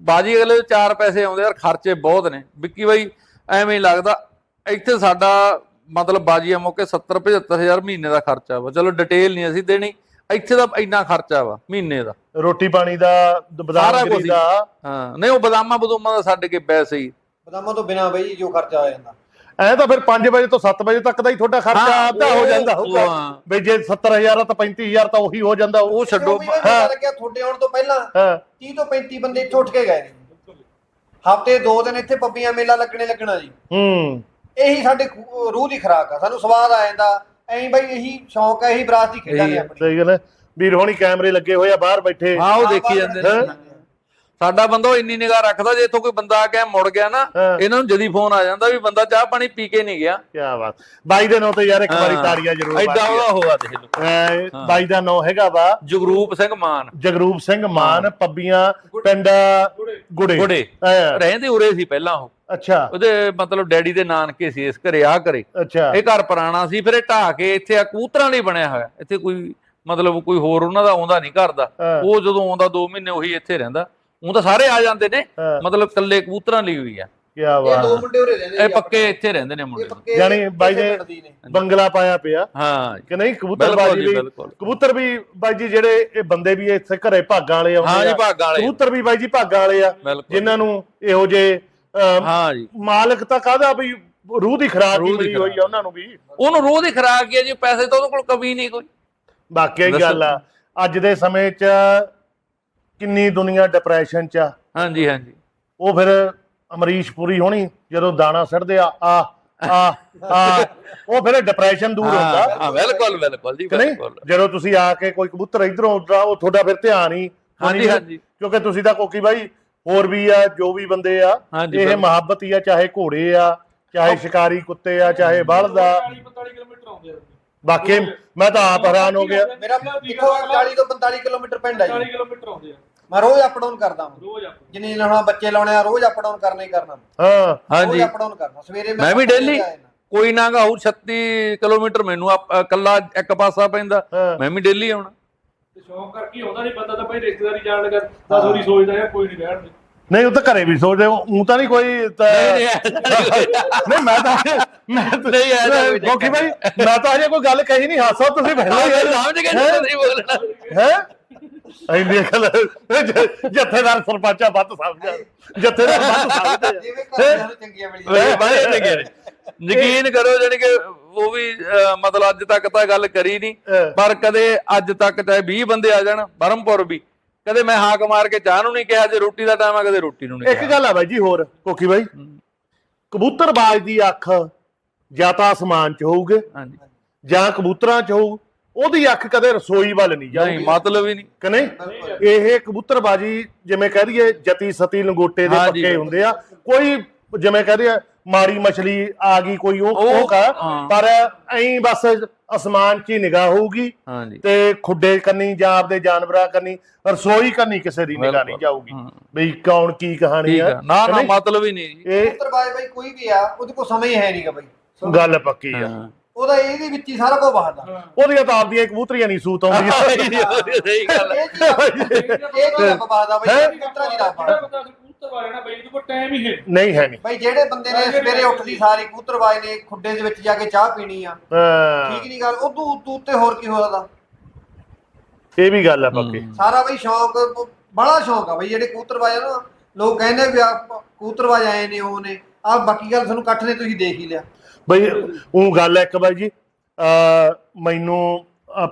ਬਾਜੀ ਅਗਲੇ ਦੇ ਚਾਰ ਪੈਸੇ ਆਉਂਦੇ ਯਾਰ ਖਰਚੇ ਬਹੁਤ ਨੇ। ਵਿੱਕੀ ਬਾਈ ਐਵੇਂ ਹੀ ਲੱਗਦਾ ਇੱਥੇ ਸਾਡਾ ਮਤਲਬ ਬਾਜੀਆਂ ਮੌਕੇ 70 75000 ਮਹੀਨੇ ਦਾ ਖਰਚਾ ਵਾ। ਚਲੋ ਡਿਟੇਲ ਨਹੀਂ ਅਸੀਂ ਦੇਣੀ ਇੱਥੇ ਦਾ ਇੰਨਾ ਖਰਚਾ ਵਾ ਮਹੀਨੇ ਦਾ। ਰੋਟੀ ਪਾਣੀ ਦਾ ਗਰੀ ਦਾ। ਹਾਂ ਨਹੀਂ ਉਹ ਬਦਾਮਾਂ ਬਦੂਮਾਂ ਦਾ ਛੱਡ ਕੇ ਵੈਸੇ ਹੀ। ਬਦਾਮਾਂ ਤੋਂ ਬਿਨਾ ਬਈ ਜੋ ਖਰਚਾ ਆ ਜਾਂਦਾ। ਐ ਤਾਂ ਫਿਰ 5 ਵਜੇ ਤੋਂ 7 ਵਜੇ ਤੱਕ ਦਾ ਹੀ ਤੁਹਾਡਾ ਖਰਚਾ ਹਾਂ, ਅੱਧਾ ਹੋ ਉਹ- ਜਾਂਦਾ ਉਹ ਹੋਊਗਾ। ਹਾਂ। ਬਈ ਜੇ 70000 ਆ ਤਾਂ 35000 ਤਾਂ ਉਹੀ ਹੋ ਜਾਂਦਾ। ਉਹ ਛੱਡੋ। ਵੀ ਹਾਂ। ਲੱਗਿਆ ਤੁਹਾਡੇ ਆਉਣ ਤੋਂ ਪਹਿਲਾਂ ਹਾਂ। 30 ਤੋਂ 35 ਬੰਦੇ ਇੱਥੇ ਉੱਠ ਕੇ ਗਏ ਨੇ। ਹਫ਼ਤੇ ਦੋ ਦਿਨ ਇੱਥੇ ਪੱਬੀਆਂ ਮੇਲਾ ਲੱਗਣੇ ਲੱਗਣਾ ਜੀ। ਹੂੰ। ਇਹੀ ਸਾਡੇ ਖੂ- ਰੂਹ ਦੀ ਖੁਰਾਕ ਆ। ਸਾਨੂੰ ਸਵਾਦ ਆ ਜਾਂਦਾ। ਐਂ ਬਈ ਇਹੀ ਸ਼ੌਂਕ ਹੈ ਇਹੀ ਵਿਰਾਸਤ ਦੀ ਖੇਡਾਂ ਨੇ ਆਪਣੀ। ਸਹੀ ਗੱਲ ਹੈ। ਵੀਰ ਹੋਣੀ ਕੈਮਰੇ ਲੱਗੇ ਹੋਏ ਆ ਬਾਹਰ ਬੈਠੇ। ਹਾਂ ਉਹ ਦੇਖੀ ਜਾਂਦੇ ਨੇ। ਹੈਂ? ਸਾਡਾ ਬੰਦਾ ਉਹ ਇੰਨੀ ਨਿਗਾਹ ਰੱਖਦਾ ਜੇ ਇੱਥੋਂ ਕੋਈ ਬੰਦਾ ਆ ਕੇ ਮੁੜ ਗਿਆ ਨਾ। ਇਹਨਾਂ ਨੂੰ ਜਦੀ ਫੋਨ ਆ ਜਾਂਦਾ ਵੀ ਬੰਦਾ ਚਾਹ ਪਾਣੀ ਪੀ ਕੇ ਨਹੀਂ ਗਿਆ। ਕੀ ਬਾਤ। ਬਾਈ ਦੇ ਨਾਂ ਤੇ ਯਾਰ ਇੱਕ ਵਾਰੀ। ਤਾੜੀਆਂ ਜ਼ਰੂਰ ਐਡਾ ਮਾਰੀਏ। ਉਹਦਾ ਹੋਆ ਦੇਖ ਲਓ। ਐ ਹਾਂ। ਬਾਈ ਦਾ ਨਾਂ ਹੈਗਾ ਵਾ ਜਗਰੂਪ ਸਿੰਘ ਮਾਨ। ਜਗਰੂਪ ਸਿੰਘ ਮਾਨ ਪੱਬੀਆਂ ਪਿੰਡ ਗੁੜੇ। ਗੁੜੇ। ਰਹਿੰਦੇ ਉਰੇ ਸੀ ਪਹਿਲਾਂ ਉਹ। ਅੱਛਾ। ਉਹਦੇ ਮਤਲਬ ਡੈਡੀ ਦੇ ਨਾਨਕੇ ਸੀ ਇਸ ਘਰੇ ਆ ਘਰੇ। ਅੱਛਾ। ਇਹ ਘਰ ਪੁਰਾਣਾ ਸੀ ਫਿਰ ਇਹ ਢਾਹ ਕੇ ਇੱਥੇ ਆ ਕਬੂਤਰਾਂ ਲਈ ਬਣਿਆ ਹੋਇਆ। ਇੱਥੇ ਕੋਈ ਮਤਲਬ ਕੋਈ ਹੋਰ ਉਹਨਾਂ ਦਾ ਆਉਂਦਾ ਨਹੀਂ ਘਰ ਦਾ। ਉਹ ਜਦੋਂ ਆਉਂਦਾ 2 ਮਹੀਨੇ ਉਹੀ ਇੱਥੇ ਰਹਿੰਦਾ। ਉਹ ਤਾਂ ਸਾਰੇ ਆ ਜਾਂਦੇ ਨੇ। ਮਤਲਬ ਇਕੱਲੇ ਕਬੂਤਰਾਂ ਲਈ ਹੋਈ ਆ ਕੀ ਇਹ ਦੋ ਬਾਤ ਮੁੰਡੇ ਉਰੇ ਰਹਿੰਦੇ ਇਹ ਪੱਕੇ। ਇੱਥੇ ਰਹਿੰਦੇ ਨੇ ਮੁੰਡੇ ਯਾਨੀ ਬਾਈ ਨੇ-। ਬੰਗਲਾ ਪਾਇਆ ਪਿਆ ਹਾਂ ਕਿ ਨਹੀਂ ਬਿਲਕੁਲ ਕਬੂਤਰਬਾਜੀ ਜੀ, ਵੀ। ਕਬੂਤਰ ਵੀ ਬਾਈ ਜੀ ਜਿਹੜੇ ਇਹ ਬੰਦੇ ਵੀ ਇੱਥੇ ਘਰੇ ਭਾਗਾਂ ਵਾਲੇ ਆਉਂਦੇ ਹਾਂ ਜੀ ਆ। ਭਾਗਾਂ ਵਾਲੇ ਕਬੂਤਰ ਵੀ ਬਾਈ ਜੀ ਭਾਗਾਂ ਵਾਲੇ ਆ ਜਿਨ੍ਹਾਂ ਨੂੰ ਇਹੋ ਜੇ ਹਾਂ ਜੀ ਮਾਲਕ ਤਾਂ ਕਾਹਦਾ ਵੀ ਰੂਹ ਦੀ ਖਰਾਕ ਹੀ ਰੂਹ ਮਿਲੀ ਹੋਈ ਆ ਉਹਨਾਂ ਨੂੰ ਵੀ ਉਹਨੂੰ ਰੋਜ਼ ਦੀ ਖਰਾਕ ਹੀ ਆ ਜੀ ਪੈਸੇ ਤਾਂ ਉਹਦੇ ਕੋਲ ਕਮੀ ਨਹੀਂ ਕੋਈ ਵਾਕਿਆ ਹੀ ਦੱਸੋ। ਗੱਲ ਆ ਅੱਜ ਦੇ ਸਮੇਂ 'ਚ ਕਿੰਨੀ ਦੁਨੀਆ ਡਿਪਰੈਸ਼ਨ 'ਚ ਆ। ਹਾਂਜੀ ਹਾਂਜੀ। ਉਹ ਫਿਰ ਅਮਰੀਸ਼ ਪੁਰੀ ਹੋਣੀ ਜਦੋਂ ਦਾਣਾ ਸੜਦੇ ਆ ਆ ਆ ਆ ਉਹ ਫਿਰ ਡਿਪਰੈਸ਼ਨ ਦੂਰ ਹੁੰਦਾ। ਹਾਂ ਹਾਂ ਬਿਲਕੁਲ ਬਿਲਕੁਲ ਜੀ ਕਿ ਨਹੀਂ? ਬਿਲਕੁਲ। ਜਦੋਂ ਤੁਸੀਂ ਆ ਕੇ ਕੋਈ ਕਬੂਤਰ ਇਧਰੋਂ ਉਧਰ ਉਹ ਤੁਹਾਡਾ ਫਿਰ ਧਿਆਨ ਹੀ ਹਾਂਜੀ, ਹਾਂਜੀ। ਕਿਉਂਕਿ ਤੁਸੀਂ ਤਾਂ ਕੋਕੀ ਬਾਈ ਹੋਰ ਵੀ ਆ ਜੋ ਵੀ ਬੰਦੇ ਆ ਹਾਂਜੀ, ਇਹ ਬਿਲਕੁਲ। ਮੁਹੱਬਤ ਹੀ ਆ ਚਾਹੇ ਘੋੜੇ ਆ ਚਾਹੇ ਸ਼ਿਕਾਰੀ ਕੁੱਤੇ ਆ ਚਾਹੇ ਬਲਦ। ਆ 40 45 ਕਿਲੋਮੀਟਰ ਆਉਂਦੇ ਆ ਬਾਕੀ ਮੈਂ ਤਾਂ ਆਪ ਹੈਰਾਨ ਹੋ ਗਿਆ। ਮੇਰਾ ਦੇਖੋ 40 ਤੋਂ 45 ਕਿਲੋਮੀਟਰ ਪਿੰਡ ਹੈ 40 ਜੀ ਕਿਲੋਮੀਟਰ ਆਉਂਦੇ ਆ। ਮੈਂ ਰੋਜ਼ ਅਪ ਡਾਊਨ ਕਰਦਾ ਹਾਂ ਰੋਜ਼ ਆਪਾਂ ਜਿੰਨੇ ਹੁਣ ਬੱਚੇ ਲਾਉਣੇ ਆ ਰੋਜ਼ ਅਪ ਡਾਊਨ ਕਰਨਾ ਹੀ ਕਰਨਾ ਹਾਂ ਰੋਜ਼ ਹਾਂਜੀ। ਅਪ ਡਾਊਨ ਕਰਨਾ। ਸਵੇਰੇ ਮੈਂ ਵੀ ਡੇਲੀ। ਕੋਈ ਨਾ ਗਾ ਹੋਰ 36 ਕਿਲੋਮੀਟਰ ਮੈਨੂੰ ਇਕੱਲਾ ਇੱਕ ਪਾਸਾ ਪੈਂਦਾ। ਹਾਂ। ਮੈਂ ਵੀ ਡੇਲੀ ਆਉਣਾ। ਤੇ ਸ਼ੌਂਕ ਕਰਕੇ ਹੀ ਆਉਂਦਾ ਨਹੀਂ ਬੰਦਾ ਤਾਂ ਭਾਈ ਰਿਸ਼ਤੇਦਾਰੀ ਜਾਣ ਲੱਗਾ ਤਾਂ ਸੋਰੀ ਸੋਚਦਾ ਯਾਰ ਕੋਈ ਨਹੀਂ ਰਹਿਣ ਦੇ ਨਹੀਂ ਉਹ ਤਾਂ ਘਰੇ ਵੀ ਸੋਚਦੇ ਉਹ ਤਾਂ ਨਹੀਂ ਕੋਈ। ਨਹੀਂ ਮੈਂ ਤਾਂ ਮੈਂ ਤਾਂ- ਨਹੀਂ, ਚੱਕਰ ਕੋਕੀ ਬਾਈ ਮੈਂ ਤਾਂ ਅਜੇ ਕੋਈ ਗੱਲ ਕਹੀ ਨਹੀਂ ਹਾਸੋ ਤੁਸੀਂ ਪਹਿਲਾਂ ਹੀ ਸਮਝ ਗਏ ਤੁਸੀਂ ਬੋਲਣਾ। ਹੈ? ਇੰਨੀ ਗੱਲ ਜ- ਜਥੇਦਾਰ ਸਰਪੰਚਾ ਵੱਧ ਸਮਝਿਆ। ਜਥੇਦਾਰ ਵੱਧ ਸਮਝਦੇ ਜਿਵੇਂ ਘਰ ਨੂੰ ਚੰਗੀਆਂ ਮਿਲੀਆਂ। ਬਈ ਬਾਈ ਨੇ। ਕਿਹਾ ਯਕੀਨ ਕਰੋ ਜਾਣੀ ਕਿ ਉਹ ਵੀ ਅਹ, ਮਤਲਬ ਅੱਜ ਤੱਕ ਤਾਂ ਗੱਲ ਕਰੀ ਨਹੀਂ। ਹਾਂ। ਪਰ ਕਦੇ ਅੱਜ ਤੱਕ ਚਾਹੇ 20 ਬੰਦੇ ਆ ਜਾਣ ਬਰਮਪੁਰ ਵੀ। ਕਦੇ ਮੈਂ ਹਾਕ ਮਾਰ ਕੇ ਚਾਹ ਨੂੰ ਨਹੀਂ ਕਿਹਾ ਜੇ ਰੋਟੀ ਦਾ ਟਾਈਮ ਆ ਕਦੇ ਰੋਟੀ ਨੂੰ ਨਹੀਂ ਇੱਕ ਗੱਲ ਆ ਬਾਈ ਜੀ ਹੋਰ ਕੋਕੀ ਬਾਈ। ਕਬੂਤਰਬਾਜ਼ ਦੀ ਅੱਖ ਜਾਂ ਤਾਂ ਅਸਮਾਨ 'ਚ ਹੋਊਗੇ ਹਾਂਜੀ। ਜਾਂ ਕਬੂਤਰਾਂ 'ਚ ਹੋਊ। ਉਹਦੀ ਅੱਖ ਕਦੇ ਰਸੋਈ ਵੱਲ ਨਹੀਂ ਨਹੀਂ ਜਾਊਗੀ। ਮਤਲਬ ਹੀ ਨਹੀਂ। ਕਿ ਨਹੀਂ? ਇਹ ਕਬੂਤਰਬਾਜੀ ਜਿਵੇਂ ਕਹਿ ਦਈਏ ਜਤੀ ਸਤੀ ਲੰਗੋਟੇ ਦੇ ਹਾਂਜੀ। ਪੱਕੇ ਹੁੰਦੇ ਆ। ਕੋਈ ਜਿਵੇਂ ਕਹਿ ਦਈਏ ਮਾੜੀ ਮਛਲੀ ਆ ਗਈ ਕੋਈ ਉਹ ਉਹ- ਉਹ ਕਾ ਹਾਂ। ਪਰ ਐਂ ਬਸ ਅਸਮਾਨ 'ਚ ਹੀ ਨਿਗਾਹ ਹੋਊਗੀ ਹਾਂਜੀ। ਤੇ ਖੁੱਡੇ ਕੰਨੀ ਜਾਂ ਆਪਦੇ ਜਾਨਵਰਾਂ ਕੰਨੀ ਰਸੋਈ ਕੰਨੀ ਕਿਸੇ ਦੀ ਨਿਗਾਹ ਨਹੀਂ ਜਾਊਗੀ। ਹਾਂ। ਬਈ ਕੌਣ ਕੀ ਕਹਾਣੀ ਠੀਕ ਆ। ਆ ਨਾ ਕਿ ਨਾ ਨਹੀਂ? ਮਤਲਬ ਹੀ ਨਹੀਂ। ਜੀ ਇਹ ਕਬੂਤਰ ਬਾਈ ਕੋਈ ਵੀ ਆ ਉਹਦੇ ਕੋਲ ਸਮਾਂ ਹੀ ਹੈ ਨਹੀਂਗਾ ਬਾਈ। ਗੱਲ ਪੱਕੀ ਆ। ਹਾਂ। ਉਹਦਾ ਇਹਦੇ ਵਿੱਚ ਹੀ ਸਾਰਾ ਕੁਝ ਬਾਹਦਾ ਉਹਦੀਆਂ ਤਾਂ ਆਪਦੀਆਂ ਕਬੂਤਰੀਆਂ ਨਹੀਂ ਸੂਤ ਆਉਂਦੀਆਂ। ਸਹੀ ਗੱਲ ਹੈ ਇਹ ਚੀਜ਼ ਇਹ ਬਾਹਦਾ ਬਾਈ ਇਹ ਕਬੂਤਰਾਂ ਦੀ ਰੱਬ ਆ। ਬੰਦਾ ਕਬੂਤਰ ਵਾਲੇ ਨਾ ਬਈ ਇਹਦੇ ਕੋਲ ਟਾਈਮ ਹੀ ਹੈ ਨਹੀਂ। ਹੈ ਨਹੀਂ। ਬਾਈ ਜਿਹੜੇ ਬੰਦੇ ਨੇ ਸਵੇਰੇ ਉੱਠਦੀ ਸਾਰੀ ਕਬੂਤਰ ਬਾਜ ਨੇ ਖੁੱਡੇ ਦੇ ਵਿੱਚ ਜਾ ਕੇ ਚਾਹ ਪੀਣੀ ਆ ਹਾਂ, ਠੀਕ ਨਹੀਂ ਗੱਲ ਉਹ ਤੂੰ ਤੂੰ ਤੇ ਹੋਰ ਕੀ ਹੋ ਸਕਦਾ? ਇਹ ਵੀ ਗੱਲ ਆ ਪੱਕੀ। ਸਾਰਾ ਬਈ ਸ਼ੌਂਕ ਬੜਾ ਸ਼ੌਂਕ ਆ ਬਈ ਜਿਹੜੇ ਕਬੂਤਰਬਾਜ਼ ਆ ਨਾ ਲੋਕ ਕਹਿੰਦੇ ਵੀ ਆ ਕਬੂਤਰਬਾਜ਼ ਆਏ ਨੇ ਉਹ ਨੇ। ਆ ਬਾਕੀ ਗੱਲ ਤੁਹਾਨੂੰ ਇਕੱਠ ਨੇ ਤੁਸੀਂ ਦੇਖ ਹੀ ਲਿਆ। ਬਈ ਉਹ ਗੱਲ ਹੈ ਇੱਕ ਬਾਈ ਜੀ ਅ ਮੈਨੂੰ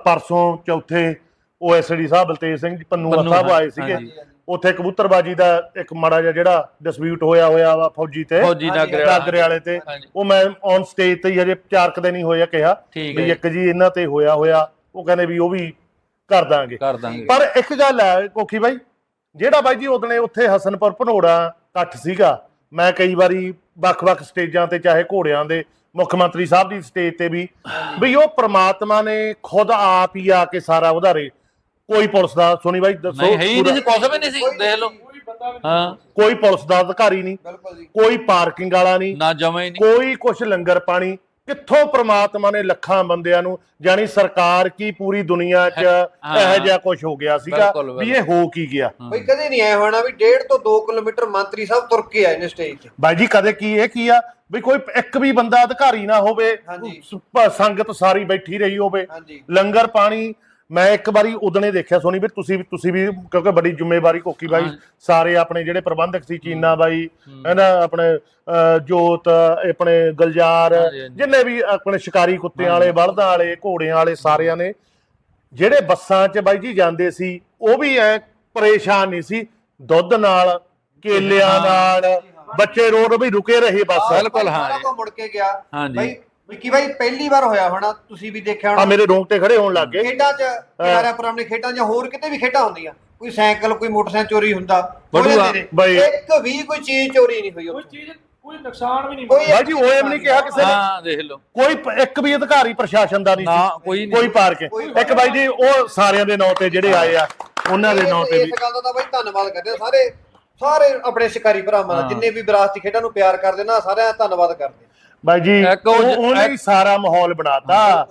ਪਰਸੋਂ ਚੌਥੇ ਓਐਸਡੀ ਸਾਹਿਬ ਬਲਤੇਜ ਸਿੰਘ ਜੀ ਪੰਨੂ, ਸਾਹਿਬ ਆਏ। ਸੀਗੇ। ਉੱਥੇ ਕਬੂਤਰਬਾਜੀ ਦਾ ਇੱਕ ਮਾੜਾ ਜਿਹਾ ਜਿਹੜਾ ਡਿਸਪਿਊਟ ਹੋਇਆ ਹੋਇਆ ਵਾ ਫੌਜੀ ਤੇ। ਫੌਜੀ ਨਾਗਰੇ ਵਾਲੇ ਤੇ। ਉਹ ਮੈਂ ਔਨ ਸਟੇਜ ਤੇ ਹੀ ਹਜੇ ਚਾਰ ਕੁ ਦਿਨ ਹੀ ਹੋਇਆ ਕਿਹਾ ਵੀ ਇੱਕ ਜੀ ਇਹਨਾਂ ਤੇ ਹੋਇਆ ਹੋਇਆ ਉਹ ਕਹਿੰਦੇ ਵੀ ਉਹ ਵੀ ਕਰ ਦਾਂਗੇ। ਕਰ ਦਾਂਗੇ। ਪਰ ਇੱਕ ਗੱਲ ਹੈ ਕੋਖੀ ਬਾਈ ਜਿਹੜਾ ਬਾਈ ਜੀ ਉਹਦਨੇ ਉੱਥੇ ਹਸਨਪੁਰ ਭਨੋੜਾ ਇਕੱਠ ਸੀਗਾ ਮੈਂ ਕਈ ਵਾਰੀ ਵੱਖ-ਵੱਖ ਸਟੇਜਾਂ ਤੇ ਚਾਹੇ ਘੋੜਿਆਂ ਦੇ ਮੁੱਖ ਮੰਤਰੀ ਸਾਹਿਬ ਦੀ ਸਟੇਜ ਤੇ ਵੀ ਵੀ ਉਹ ਪ੍ਰਮਾਤਮਾ ਨੇ ਖੁਦ ਆਪ ਹੀ ਆ ਕੇ ਸਾਰਾ ਉਧਾਰੇ। ਕੋਈ ਪੁਲਿਸ ਦਾ ਸੋਨੀ ਬਾਈ ਦੱਸੋ। ਨਹੀਂ ਹੈ ਹੀ ਨਹੀਂ ਸੀ ਕੁਛ ਵੀ ਨਹੀਂ ਸੀ ਦੇਖ ਲਓ। ਹਾਂ। ਕੋਈ ਪੁਲਿਸ ਦਾ ਅਧਿਕਾਰੀ ਨਹੀਂ ਬਿਲਕੁਲ ਜੀ। ਕੋਈ ਪਾਰਕਿੰਗ ਵਾਲਾ ਨਹੀਂ ਨਾ ਜਮਾ ਹੀ ਨਹੀਂ। ਕੋਈ ਕੁਛ ਲੰਗਰ ਪਾਣੀ ਕਿੱਥੋਂ ਪ੍ਰਮਾਤਮਾ ਨੇ ਲੱਖਾਂ ਬੰਦਿਆਂ ਨੂੰ ਜਾਨੀ ਸਰਕਾਰ ਕੀ ਪੂਰੀ ਦੁਨੀਆ 'ਚ ਹਾਂ। ਇਹੋ ਜਿਹਾ ਕੁਝ ਹੋ ਗਿਆ ਸੀਗਾ ਬਿਲਕੁਲ, ਵੀ ਇਹ ਹੋ ਕੀ ਗਿਆ? ਬਈ ਕਦੇ ਨਹੀਂ ਆਇਆ ਹੋਣਾ ਵੀ 1.5 ਤੋਂ 2 ਕਿਲੋਮੀਟਰ ਮੰਤਰੀ ਸਾਹਿਬ ਤੁਰ ਕੇ ਆਏ ਨੇ ਸਟੇਜ ਤੇ। ਬਾਈ ਜੀ ਕਦੇ ਕੀ ਇਹ ਕੀ ਆ? ਵੀ ਕੋਈ ਇੱਕ ਵੀ ਬੰਦਾ ਅਧਿਕਾਰੀ ਨਾ ਹੋਵੇ ਹਾਂਜੀ। ਸ- ਸੰਗਤ ਸਾਰੀ ਬੈਠੀ ਰਹੀ ਹੋਵੇ। ਹਾਂਜੀ। ਲੰਗਰ ਪਾਣੀ ਮੈਂ ਇੱਕ ਵਾਰੀ ਉਦਣੇ ਦੇਖਿਆ ਸੋਨੀ ਵੀ ਤੁਸੀਂ ਵੀ ਤੁਸੀਂ ਵੀ ਕਿਉਂਕਿ ਬੜੀ ਜ਼ਿੰਮੇਵਾਰੀ ਕੋਕੀ ਬਾਈ। ਸਾਰੇ ਆਪਣੇ ਜਿਹੜੇ ਪ੍ਰਬੰਧਕ ਸੀ ਚੀਨਾ ਬਾਈ ਹੂੰ। ਹੈਨਾ ਆਪਣੇ ਜੋਤ ਆਪਣੇ ਗੁਲਜ਼ਾਰ। ਜਿੰਨੇ ਵੀ ਆਪਣੇ ਸ਼ਿਕਾਰੀ ਕੁੱਤਿਆਂ ਵਾਲੇ ਬਲਦਾਂ ਵਾਲੇ ਘੋੜਿਆਂ ਵਾਲੇ ਸਾਰਿਆਂ ਨੇ ਜਿਹੜੇ ਬੱਸਾਂ 'ਚ ਬਾਈ ਜੀ ਜਾਂਦੇ ਸੀ ਉਹ ਵੀ ਐ ਪਰੇਸ਼ਾਨ ਨਹੀਂ ਸੀ ਦੁੱਧ ਨਾਲ ਕੇਲਿਆਂ। ਨਾਲ ਬੱਚੇ ਰੋਡ ਵੀ ਰੁਕੇ ਰਹੇ ਬੱਸ ਬਿਲਕੁਲ, ਹਾਂ ਮੁੜ ਕੇ ਗਿਆ ਹਾਂਜੀ। ਵਿੱਕੀ ਬਾਈ ਪਹਿਲੀ ਵਾਰ ਹੋਇਆ ਹੋਣਾ ਤੁਸੀਂ ਵੀ ਦੇਖਿਆ ਆ ਹੋਣਾ ਮੇਰੇ ਰੋਂਗਟੇ ਖੜੇ ਹੋਣ ਲੱਗ ਗਏ। ਖੇਡਾਂ 'ਚ ਕਿਨਾਰਿਆਂ ਪਰ ਆਪਣੇ ਖੇਡਾਂ 'ਚ ਹੋਰ ਕਿਤੇ ਵੀ ਖੇਡਾਂ ਹੁੰਦੀਆਂ। ਕੋਈ ਸਾਈਕਲ ਕੋਈ ਮੋਟਰਸਾਈਕਲ ਚੋਰੀ ਹੁੰਦਾ। ਹੋ ਬਟੂਆ, ਜਾਂਦੇ ਨੇ। ਬਈ। ਇੱਕ ਵੀ ਕੋਈ ਚੀਜ਼ ਚੋਰੀ ਨਹੀਂ ਹੋਈ ਕੋਈ ਉੱਥੇ। ਚੀਜ਼ ਕੋਈ ਨੁਕਸਾਨ ਵੀ ਨਹੀਂ ਕੋਈ ਬਾਈ ਜੀ ਨਹੀਂ ਕਿਹਾ ਕਿਸੇ ਨੇ। ਹਾਂ ਦੇਖ ਲਓ। ਕੋਈ ਪ- ਇੱਕ ਵੀ ਅਧਿਕਾਰੀ ਪ੍ਰਸ਼ਾਸਨ ਦਾ ਨਹੀਂ ਨਾ ਸੀ। ਕੋਈ ਕੋਈ ਨਹੀਂ ਪਾਰਕ ਇੱਕ ਬਾਈ ਜੀ ਉਹ ਸਾਰਿਆਂ ਦੇ ਨਾਂ ਤੇ ਜਿਹੜੇ ਆਏ ਆ ਉਹਨਾਂ ਦੇ ਨਾਂ ਤੇ ਵੀ। ਇਸ ਗੱਲ ਦਾ ਤਾਂ ਬਾਈ ਧੰਨਵਾਦ ਕਰਦੇ ਹਾਂ। ਸਾਰੇ ਸਾਰੇ ਆਪਣੇ ਸ਼ਿਕਾਰੀ ਭਰਾਵਾਂ ਦਾ ਹਾਂ। ਜਿੰਨੇ ਵੀ ਵਿਰਾਸਤੀ ਖੇਡਾਂ ਨੂੰ ਪਿਆਰ ਕਰਦੇ ਨਾ ਸਾਰਿਆਂ ਦਾ ਧੰਨਵਾਦ ਕਰਦੇ ਹਾਂ। ਬਾਈ ਜੀ ਇੱਕ ਉਹ ਉਹ- ਉਹਨੇ ਹੀ ਸਾਰਾ ਮਾਹੌਲ ਬਣਾਤਾ।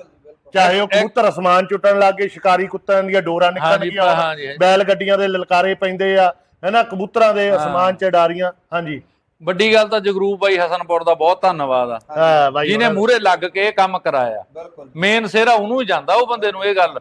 ਚਾਹੇ ਉਹ ਕਬੂਤਰ ਅਸਮਾਨ ਚੁੱਟਣ ਲੱਗੇ ਸ਼ਿਕਾਰੀ ਕੁੱਤਿਆਂ ਦੀਆਂ ਡੋਰਾਂ ਹਾਂਜੀ, ਨਿਕਲਣਗੀਆਂ ਹਾਂਜੀ, ਹਾਂਜੀ। ਬੈਲ ਗੱਡੀਆਂ ਦੇ ਲਲਕਾਰੇ ਪੈਂਦੇ ਆ ਹੈਨਾ ਕਬੂਤਰਾਂ ਦੇ ਅਸਮਾਨ 'ਚ ਡਾਰੀਆਂ ਹਾਂਜੀ। ਵੱਡੀ ਗੱਲ ਤਾਂ ਜਗਰੂਪ ਬਾਈ ਹਸਨਪੁਰ ਦਾ ਬਹੁਤ ਧੰਨਵਾਦ ਆ। ਹਾਂ ਬਾਈ ਜਿਹਨੇ ਮੂਹਰੇ ਲੱਗ ਕੇ ਇਹ ਕੰਮ ਕਰਾਇਆ। ਬਿਲਕੁਲ। ਮੇਨ ਸਿਹਰਾ ਉਹਨੂੰ ਹੀ ਜਾਂਦਾ ਉਹ ਬੰਦੇ ਨੂੰ ਇਹ ਗੱਲ।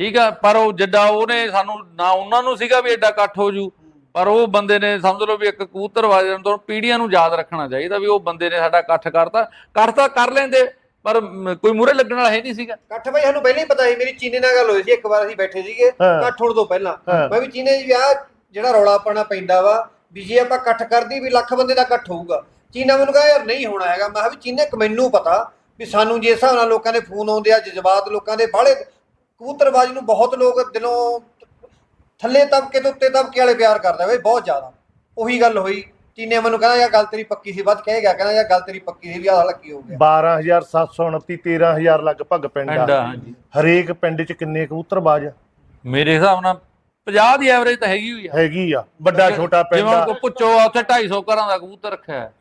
ਠੀਕ ਆ ਪਰ ਉਹ ਜਿੱਡਾ ਉਹਨੇ ਸਾਨੂੰ ਨਾ ਉਹਨਾਂ ਨੂੰ ਸੀਗਾ ਵੀ ਐਡਾ ਇਕੱਠ ਹੋ ਜੂ ਪਰ ਉਹ ਬੰਦੇ ਨੇ ਸਮਝ ਲਓ ਵੀ ਇੱਕ ਕਬੂਤਰ ਵਾਜਣ ਤੋਂ ਪੀੜੀਆਂ ਨੂੰ ਯਾਦ ਰੱਖਣਾ ਚਾਹੀਦਾ ਵੀ ਉਹ ਬੰਦੇ ਨੇ ਸਾਡਾ ਇਕੱਠ ਕਰਤਾ। ਇਕੱਠ ਤਾਂ ਕਰ ਲੈਂਦੇ ਪਰ ਕੋਈ ਮੂਹਰੇ ਲੱਗਣ ਵਾਲਾ ਹੈ ਨਹੀਂ ਸੀਗਾ। ਇਕੱਠ ਬਾਈ ਸਾਨੂੰ ਪਹਿਲਾਂ ਹੀ ਪਤਾ ਸੀ ਮੇਰੀ ਚੀਨੇ ਨਾਲ ਗੱਲ ਹੋਈ ਸੀ ਇੱਕ ਵਾਰ ਅਸੀਂ ਬੈਠੇ ਸੀਗੇ। ਇਕੱਠ ਹੋਣ ਤੋਂ ਪਹਿਲਾਂ। ਮੈਂ ਵੀ ਚੀਨੇ ਜੀ ਵਿਆਹ ਜਿਹੜਾ ਰੌਲਾ ਪਾਣਾ ਪੈਂਦਾ ਵਾ ਵੀ ਜੇ ਆਪਾਂ ਇਕੱਠ ਕਰਦੀ ਵੀ ਲੱਖ ਬੰਦੇ ਦਾ ਇਕੱਠ ਹੋਊਗਾ। ਚੀਨਾ ਮੈਨੂੰ ਕਹਾ ਯਾਰ ਨਹੀਂ ਹੋਣਾ ਹੈਗਾ। ਮੈਂ ਕਿਹਾ ਵੀ ਚੀਨੇ ਇੱਕ ਮੈਨੂੰ ਪਤਾ ਵੀ ਸਾਨੂੰ ਜੇ ਹਿਸਾਬ ਨਾਲ ਲੋਕਾਂ ਦੇ ਫੋਨ ਆਉਂਦੇ ਆ ਜਜ਼ਬਾਤ ਲੋਕਾਂ ਦੇ ਬਾਹਲੇ ਕਬੂਤਰਬਾਜੀ ਨੂੰ ਬਹੁਤ ਲੋਕ ਦਿਲੋਂ ਥੱਲੇ ਤਬਕੇ ਤੋਂ ਉੱਤੇ ਤਬਕੇ ਵਾਲੇ ਪਿਆਰ ਕਰਦੇ ਬਈ ਬਹੁਤ ਜ਼ਿਆਦਾ। ਉਹੀ ਗੱਲ ਹੋਈ। ਚੀਨੇ ਮੈਨੂੰ ਕਹਿੰਦਾ ਯਾਰ ਗੱਲ ਤੇਰੀ ਪੱਕੀ ਸੀ। ਵੱਧ ਕਹਿ ਗਿਆ ਕਹਿੰਦਾ ਯਾਰ ਗੱਲ ਤੇਰੀ ਪੱਕੀ ਸੀ ਵੀ ਆਹ ਕੀ ਹੋ ਗਿਆ 12729 13000 ਲਗਭਗ ਪਿੰਡ ਪਿੰਡ ਆ ਆ, ਹਾਂਜੀ। ਹਰੇਕ ਪਿੰਡ 'ਚ ਕਿੰਨੇ ਕਬੂਤਰਬਾਜ਼ ਮੇਰੇ ਹਿਸਾਬ ਨਾਲ 50 ਦੀ ਐਵਰੇਜ ਤਾਂ ਹੈਗੀ ਹੋਈ ਆ। ਹੈਗੀ ਆ। ਵੱਡਾ ਛੋਟਾ ਪਿੰਡ ਜਿਵੇਂ ਆ। ਕੋ ਪੁੱਛੋ ਆ ਉੱਥੇ 250 ਘਰਾਂ ਦਾ ਕਬੂਤਰ ਰੱਖਿਆ। ਹੈ